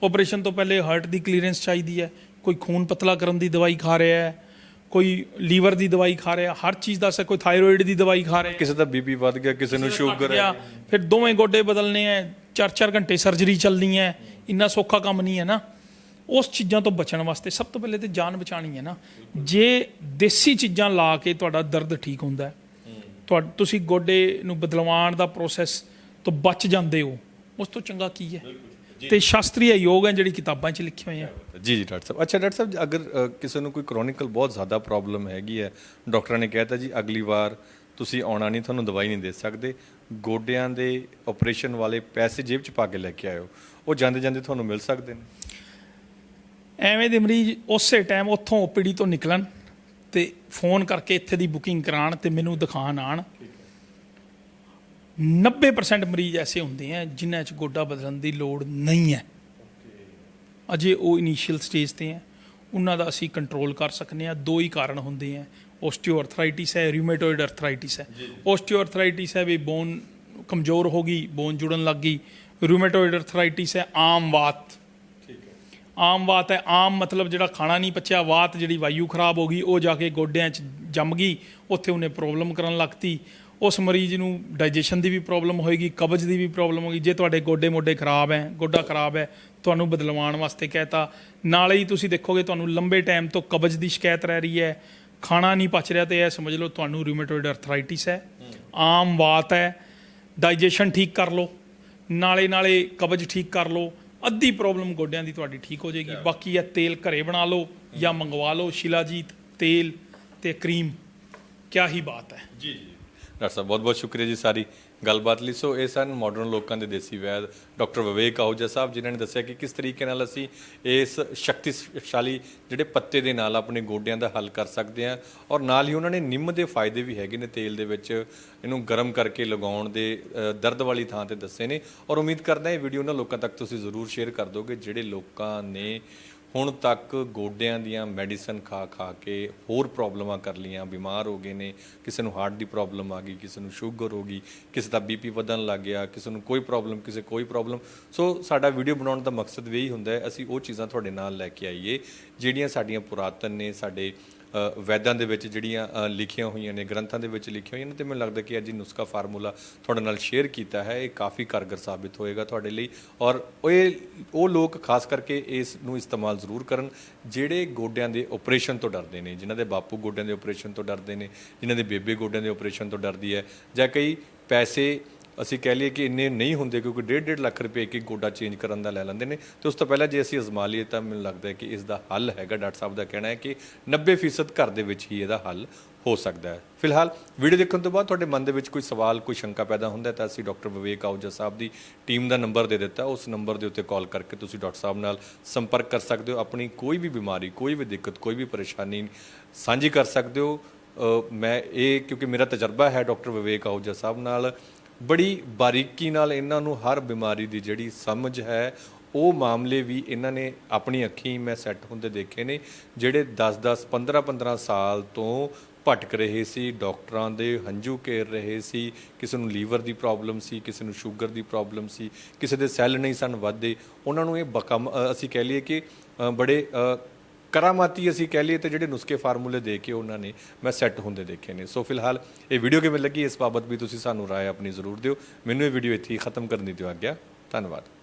ਆਪਰੇਸ਼ਨ ਤੋਂ ਪਹਿਲੇ ਹਾਰਟ ਦੀ ਕਲੀਅਰੈਂਸ ਚਾਹੀਦੀ ਹੈ। ਕੋਈ ਖੂਨ ਪਤਲਾ ਕਰਨ ਦੀ ਦਵਾਈ ਖਾ ਰਿਹਾ ਹੈ ਕੋਈ ਲੀਵਰ ਦੀ ਦਵਾਈ ਖਾ ਰਿਹਾ ਹਰ ਚੀਜ਼ ਦਾ ਕੋਈ ਥਾਇਰੋਇਡ ਦੀ ਦਵਾਈ ਖਾ ਰਿਹਾ।
ਕਿਸੇ ਦਾ ਬੀਪੀ ਵੱਧ ਗਿਆ ਕਿਸੇ ਨੂੰ ਸ਼ੂਗਰ ਹੈ।
ਫਿਰ ਦੋਵੇਂ ਗੋਡੇ ਬਦਲਨੇ ਆ 4-4 ਘੰਟੇ ਸਰਜਰੀ ਚੱਲਣੀ ਹੈ ਇੰਨਾ ਸੌਖਾ ਕੰਮ ਨਹੀਂ ਹੈ ਨਾ। ਉਸ ਚੀਜ਼ਾਂ ਤੋਂ ਬਚਣ ਵਾਸਤੇ ਸਭ ਤੋਂ ਪਹਿਲੇ ਤੇ ਜਾਨ ਬਚਾਣੀ ਹੈ ਨਾ। ਜੇ ਦੇਸੀ ਚੀਜ਼ਾਂ ਲਾ ਕੇ ਤੁਹਾਡਾ ਦਰਦ ਠੀਕ ਹੁੰਦਾ ਹੈ ਤੁਹਾ ਤੁਸੀਂ ਗੋਡੇ ਨੂੰ ਬਦਲਵਾਉਣ ਦਾ ਪ੍ਰੋਸੈਸ ਤੋਂ ਬਚ ਜਾਂਦੇ ਹੋ ਉਸ ਤੋਂ ਚੰਗਾ ਕੀ ਹੈ? ਤੇ ਸ਼ਾਸਤਰੀ ਯੋਗ ਹੈ ਜਿਹੜੀ ਕਿਤਾਬਾਂ 'ਚ ਲਿਖੇ ਹੋਏ ਆ।
ਜੀ ਜੀ ਡਾਕਟਰ ਸਾਹਿਬ। ਅੱਛਾ ਡਾਕਟਰ ਸਾਹਿਬ ਅਗਰ ਕਿਸੇ ਨੂੰ ਕੋਈ ਕ੍ਰੋਨਿਕਲ ਬਹੁਤ ਜ਼ਿਆਦਾ ਪ੍ਰੋਬਲਮ ਹੈਗੀ ਹੈ ਡਾਕਟਰਾਂ ਨੇ ਕਹਿਤਾ ਜੀ ਅਗਲੀ ਵਾਰ ਤੁਸੀਂ ਆਉਣਾ ਨਹੀਂ ਤੁਹਾਨੂੰ ਦਵਾਈ ਨਹੀਂ ਦੇ ਸਕਦੇ। ਗੋਡਿਆਂ ਦੇ ਆਪਰੇਸ਼ਨ ਵਾਲੇ ਪੈਸੇ ਜੇਬ 'ਚ ਪਾ ਕੇ ਲੈ ਕੇ ਆਇਓ। ਉਹ ਜਾਂਦੇ ਜਾਂਦੇ ਤੁਹਾਨੂੰ ਮਿਲ ਸਕਦੇ ਨੇ।
ਐਵੇਂ ਦੇ ਮਰੀਜ਼ ਉਸੇ ਟਾਈਮ ਉੱਥੋਂ ਓਪੀਡੀ ਤੋਂ ਨਿਕਲਣ ਤੇ ਫੋਨ ਕਰਕੇ ਇੱਥੇ ਦੀ ਬੁਕਿੰਗ ਕਰਾਉਣ ਤੇ ਮੈਨੂੰ ਦਿਖਾਣ ਆਣ 90% ਮਰੀਜ਼ ਐਸੇ ਹੁੰਦੇ ਆ ਜਿਨ੍ਹਾਂ 'ਚ ਗੋਡਾ ਬਦਲਣ ਦੀ ਲੋੜ ਨਹੀਂ ਹੈ। ਅਜੇ ਉਹ ਇਨੀਸ਼ੀਅਲ ਸਟੇਜ ਤੇ ਹੈ। ਉਹਨਾਂ ਦਾ ਅਸੀਂ ਕੰਟਰੋਲ ਕਰ ਸਕਨੇ ਆ ਦੋ ਹੀ ਕਾਰਨ ਹੁੰਦੇ ਆ। ਓਸਟੀਓਆਰਥਰਾਈਟਿਸ ਹੈ ਰਿਊਮੇਟੋਇਡ ਅਰਥਰਾਈਟਿਸ ਹੈ। ਓਸਟੀਓਆਰਥਰਾਈਟਿਸ ਹੈ ਵੀ ਬੋਨ ਕਮਜ਼ੋਰ ਹੋ ਗਈ ਬੋਨ ਜੁੜਨ ਲੱਗ ਗਈ। ਰਿਊਮੇਟੋਇਡ ਅਰਥਰਾਈਟਿਸ ਹੈ ਆਮ ਵਾਤ। ਆਮ ਵਾਤ ਹੈ ਆਮ ਮਤਲਬ ਜਿਹੜਾ ਖਾਣਾ ਨਹੀਂ ਪਚਿਆ ਵਾਤ ਜਿਹੜੀ ਵਾਯੂ ਖਰਾਬ ਹੋ ਗਈ ਉਹ ਜਾ ਕੇ ਗੋਡਿਆਂ 'ਚ ਜੰਮ ਗਈ ਉੱਥੇ ਉਹਨੇ ਪ੍ਰੋਬਲਮ ਕਰਨ ਲੱਗਤੀ ਉਸ ਮਰੀਜ਼ ਨੂੰ ਡਾਈਜੈਸ਼ਨ ਦੀ ਵੀ ਪ੍ਰੋਬਲਮ ਹੋਏਗੀ ਕਬਜ਼ ਦੀ ਵੀ ਪ੍ਰੋਬਲਮ ਹੋਗੀ ਜੇ ਤੁਹਾਡੇ ਗੋਡੇ ਮੋਢੇ ਖਰਾਬ ਹੈ ਗੋਡਾ ਖਰਾਬ ਹੈ ਤੁਹਾਨੂੰ ਬਦਲਵਾਉਣ ਵਾਸਤੇ ਕਹਿਤਾ ਨਾਲੇ ਹੀ ਤੁਸੀਂ ਦੇਖੋਗੇ ਤੁਹਾਨੂੰ ਲੰਬੇ ਟਾਈਮ ਤੋਂ ਕਬਜ਼ ਦੀ ਸ਼ਿਕਾਇਤ ਰਹਿ ਰਹੀ ਹੈ। ਖਾਣਾ ਨਹੀਂ ਪਚ ਰਿਹਾ ਤੇ ਇਹ ਸਮਝ ਲਓ ਤੁਹਾਨੂੰ ਰਿਊਮੇਟੋਇਡ ਅਰਥਰਾਈਟਿਸ ਹੈ। ਆਮ ਵਾਤ ਹੈ ਡਾਈਜੈਸ਼ਨ ਠੀਕ ਕਰ ਲਓ ਨਾਲੇ ਨਾਲੇ ਕਬਜ਼ ਠੀਕ ਕਰ ਲਓ ਅੱਧੀ ਪ੍ਰੋਬਲਮ ਗੋਡਿਆਂ ਦੀ ਤੁਹਾਡੀ ਠੀਕ ਹੋ ਜਾਏਗੀ। ਬਾਕੀ ਇਹ ਤੇਲ ਘਰੇ ਬਣਾ ਲਓ ਜਾਂ ਮੰਗਵਾ ਲਓ ਸ਼ਿਲਾਜੀਤ ਤੇਲ ਤੇ ਕਰੀਮ ਕਿਆ ਹੀ ਬਾਤ ਹੈ।
ਜੀ ਜੀ। ਡਾਕਟਰ ਸਾਹਿਬ ਬਹੁਤ ਬਹੁਤ ਸ਼ੁਕਰੀਆ ਜੀ ਸਾਰੀ। ਗੱਲਬਾਤ ਲਈ। ਸੋ ਇਹ ਸਨ ਮਾਡਰਨ ਲੋਕਾਂ ਦੇ ਦੇਸੀ ਵੈਦ ਡਾਕਟਰ ਵਿਵੇਕ ਆਹੂਜਾ ਸਾਹਿਬ, ਜਿਨ੍ਹਾਂ ਨੇ ਦੱਸਿਆ ਕਿ ਕਿਸ ਤਰੀਕੇ ਨਾਲ ਅਸੀਂ ਇਸ ਸ਼ਕਤੀਸ਼ਾਲੀ ਜਿਹੜੇ ਪੱਤੇ ਦੇ ਨਾਲ ਆਪਣੇ ਗੋਡਿਆਂ ਦਾ ਹੱਲ ਕਰ ਸਕਦੇ ਹਾਂ ਔਰ ਨਾਲ ਹੀ ਉਹਨਾਂ ਨੇ ਨਿੰਮ ਦੇ ਫਾਇਦੇ ਵੀ ਹੈਗੇ ਨੇ ਤੇਲ ਦੇ ਵਿੱਚ, ਇਹਨੂੰ ਗਰਮ ਕਰਕੇ ਲਗਾਉਣ ਦੇ ਦਰਦ ਵਾਲੀ ਥਾਂ ਤੇ ਦੱਸੇ ਨੇ। ਔਰ ਉਮੀਦ ਕਰਦਾ ਇਹ ਵੀਡੀਓ ਉਹਨਾਂ ਲੋਕਾਂ ਤੱਕ ਤੁਸੀਂ ਜ਼ਰੂਰ ਸ਼ੇਅਰ ਕਰ ਦੋਗੇ, ਜਿਹੜੇ ਲੋਕਾਂ ਨੇ ਹੁਣ ਤੱਕ ਗੋਡਿਆਂ ਦੀਆਂ ਮੈਡੀਸਨ ਖਾ ਖਾ ਕੇ ਹੋਰ ਪ੍ਰੋਬਲਮਾਂ ਕਰ ਲੀਆਂ ਬਿਮਾਰ ਹੋ ਗਏ ਨੇ, ਕਿਸੇ ਨੂੰ ਹਾਰਟ ਦੀ ਪ੍ਰੋਬਲਮ ਆ ਗਈ, ਕਿਸੇ ਨੂੰ ਸ਼ੂਗਰ ਹੋ ਗਈ, ਕਿਸੇ ਦਾ ਬੀਪੀ ਵਧਣ ਲੱਗ ਗਿਆ, ਕਿਸੇ ਨੂੰ ਕੋਈ ਪ੍ਰੋਬਲਮ, ਕਿਸੇ ਕੋਈ ਪ੍ਰੋਬਲਮ। ਸੋ ਸਾਡਾ ਵੀਡੀਓ ਬਣਾਉਣ ਦਾ ਮਕਸਦ ਵੀ ਇਹੀ ਹੁੰਦਾ ਹੈ, ਅਸੀਂ ਉਹ ਚੀਜ਼ਾਂ ਤੁਹਾਡੇ ਨਾਲ ਲੈ ਕੇ ਆਈਏ, ਜਿਹੜੀਆਂ ਸਾਡੀਆਂ ਪੁਰਾਤਨ ਨੇ, ਸਾਡੇ ਵੈਦਾਂ ਦੇ ਵਿੱਚ ਜਿਹੜੀਆਂ ਲਿਖੀਆਂ ਹੋਈਆਂ ਨੇ, ਗ੍ਰੰਥਾਂ ਦੇ ਵਿੱਚ ਲਿਖੀਆਂ ਹੋਈਆਂ ਨੇ, ਤੇ ਮੈਨੂੰ ਲੱਗਦਾ ਕਿ ਅੱਜ ਇਹ ਨੁਸਖਾ ਫਾਰਮੂਲਾ ਤੁਹਾਡੇ ਨਾਲ ਸ਼ੇਅਰ ਕੀਤਾ ਹੈ, ਇਹ ਕਾਫੀ ਕਾਰਗਰ ਸਾਬਿਤ ਹੋਏਗਾ ਤੁਹਾਡੇ ਲਈ। ਔਰ ਇਹ, ਉਹ ਲੋਕ ਖਾਸ ਕਰਕੇ ਇਸ ਨੂੰ ਇਸਤੇਮਾਲ ਜ਼ਰੂਰ ਕਰਨ, ਜਿਹੜੇ ਗੋਡਿਆਂ ਦੇ ਆਪਰੇਸ਼ਨ ਤੋਂ ਡਰਦੇ ਨੇ, ਜਿਨ੍ਹਾਂ ਦੇ ਬਾਪੂ ਗੋਡਿਆਂ ਦੇ ਆਪਰੇਸ਼ਨ ਤੋਂ ਡਰਦੇ ਨੇ, ਜਿਨ੍ਹਾਂ ਦੇ ਬੇਬੇ ਗੋਡਿਆਂ ਦੇ ਆਪਰੇਸ਼ਨ ਤੋਂ ਡਰਦੀ ਹੈ, ਜਾਂ ਕਈ ਪੈਸੇ ਅਸੀਂ ਕਹਿ ਲਈਏ ਕਿ ਇੰਨੇ ਨਹੀਂ ਹੁੰਦੇ ਕਿਉਂਕਿ 1.5 ਲੱਖ ਰੁਪਏ ਇੱਕ ਇੱਕ ਗੋਡਾ ਚੇਂਜ ਕਰਨ ਦਾ ਲੈ ਲੈਂਦੇ ਨੇ। ਤੇ ਉਸ ਤੋਂ ਪਹਿਲਾਂ ਜੇ ਅਸੀਂ ਅਜ਼ਮਾ ਲਈਏ ਤਾਂ ਮੈਨੂੰ ਲੱਗਦਾ ਹੈ ਕਿ ਇਸ ਦਾ ਹੱਲ ਹੈਗਾ। ਡਾਕਟਰ ਸਾਹਿਬ ਦਾ ਕਹਿਣਾ ਹੈ ਕਿ 90% ਘਰ ਦੇ ਵਿੱਚ ਹੀ ਇਹਦਾ ਹੱਲ ਹੋ ਸਕਦਾ ਹੈ। ਫਿਲਹਾਲ ਵੀਡੀਓ ਦੇਖਣ ਤੋਂ ਬਾਅਦ ਤੁਹਾਡੇ ਮਨ ਦੇ ਵਿੱਚ ਕੋਈ ਸਵਾਲ, ਕੋਈ ਸ਼ੰਕਾ ਪੈਦਾ ਹੁੰਦਾ ਤਾਂ ਅਸੀਂ ਡਾਕਟਰ ਵਿਵੇਕ ਆਹੂਜਾ ਸਾਹਿਬ ਦੀ ਟੀਮ ਦਾ ਨੰਬਰ ਦੇ ਦਿੱਤਾ। ਉਸ ਨੰਬਰ ਦੇ ਉੱਤੇ ਕਾਲ ਕਰਕੇ ਤੁਸੀਂ ਡਾਕਟਰ ਸਾਹਿਬ ਨਾਲ ਸੰਪਰਕ ਕਰ ਸਕਦੇ ਹੋ। ਆਪਣੀ ਕੋਈ ਵੀ ਬਿਮਾਰੀ, ਕੋਈ ਵੀ ਦਿੱਕਤ, ਕੋਈ ਵੀ ਪਰੇਸ਼ਾਨੀ ਸਾਂਝੀ ਕਰ ਸਕਦੇ ਹੋ। ਮੈਂ ਇਹ ਕਿਉਂਕਿ ਮੇਰਾ ਤਜਰਬਾ ਹੈ ਡਾਕਟਰ ਵਿਵੇਕ ਆਹੂਜਾ ਸਾਹਿਬ ਨਾਲ ਬੜੀ ਬਾਰੀਕੀ ਨਾਲ ਇਹਨਾਂ ਨੂੰ ਹਰ ਬਿਮਾਰੀ ਦੀ ਜਿਹੜੀ ਸਮਝ ਹੈ, ਉਹ ਮਾਮਲੇ ਵੀ ਇਹਨਾਂ ਨੇ ਆਪਣੀ ਅੱਖੀਂ ਮੈਂ ਸੈੱਟ ਹੁੰਦੇ ਦੇਖੇ ਨੇ, ਜਿਹੜੇ 10-10 15-15 ਸਾਲ ਤੋਂ ਭਟਕ ਰਹੇ ਸੀ, ਡਾਕਟਰਾਂ ਦੇ ਹੰਝੂ ਘੇਰ ਰਹੇ ਸੀ, ਕਿਸੇ ਨੂੰ ਲੀਵਰ ਦੀ ਪ੍ਰੋਬਲਮ ਸੀ, ਕਿਸੇ ਨੂੰ ਸ਼ੂਗਰ ਦੀ ਪ੍ਰੋਬਲਮ ਸੀ, ਕਿਸੇ ਦੇ ਸੈੱਲ ਨਹੀਂ ਸਨ ਵੱਧਦੇ, ਉਹਨਾਂ ਨੂੰ ਇਹ ਬਕਮ ਅਸੀਂ ਕਹਿ ਲਈਏ ਕਿ ਬੜੇ ਕਰਾਮਾਤੀ ਅਸੀਂ ਕਹਿ ਲਈਏ ਤੇ ਜਿਹੜੇ ਨੁਸਖੇ ਫਾਰਮੂਲੇ ਦੇ ਕੇ ਉਹਨਾਂ ਨੇ ਮੈਂ ਸੈੱਟ ਹੁੰਦੇ ਦੇਖੇ ਨੇ। ਸੋ ਫਿਲਹਾਲ ਇਹ ਵੀਡੀਓ ਕਿਵੇਂ ਲੱਗੀ, ਇਸ ਬਾਬਤ ਵੀ ਤੁਸੀਂ ਸਾਨੂੰ ਰਾਏ ਆਪਣੀ ਜ਼ਰੂਰ ਦਿਓ। ਮੈਨੂੰ ਇਹ ਵੀਡੀਓ ਇੱਥੇ ਹੀ ਖਤਮ ਕਰਨ ਦੀ ਦਿਓ ਆਗਿਆ। ਧੰਨਵਾਦ।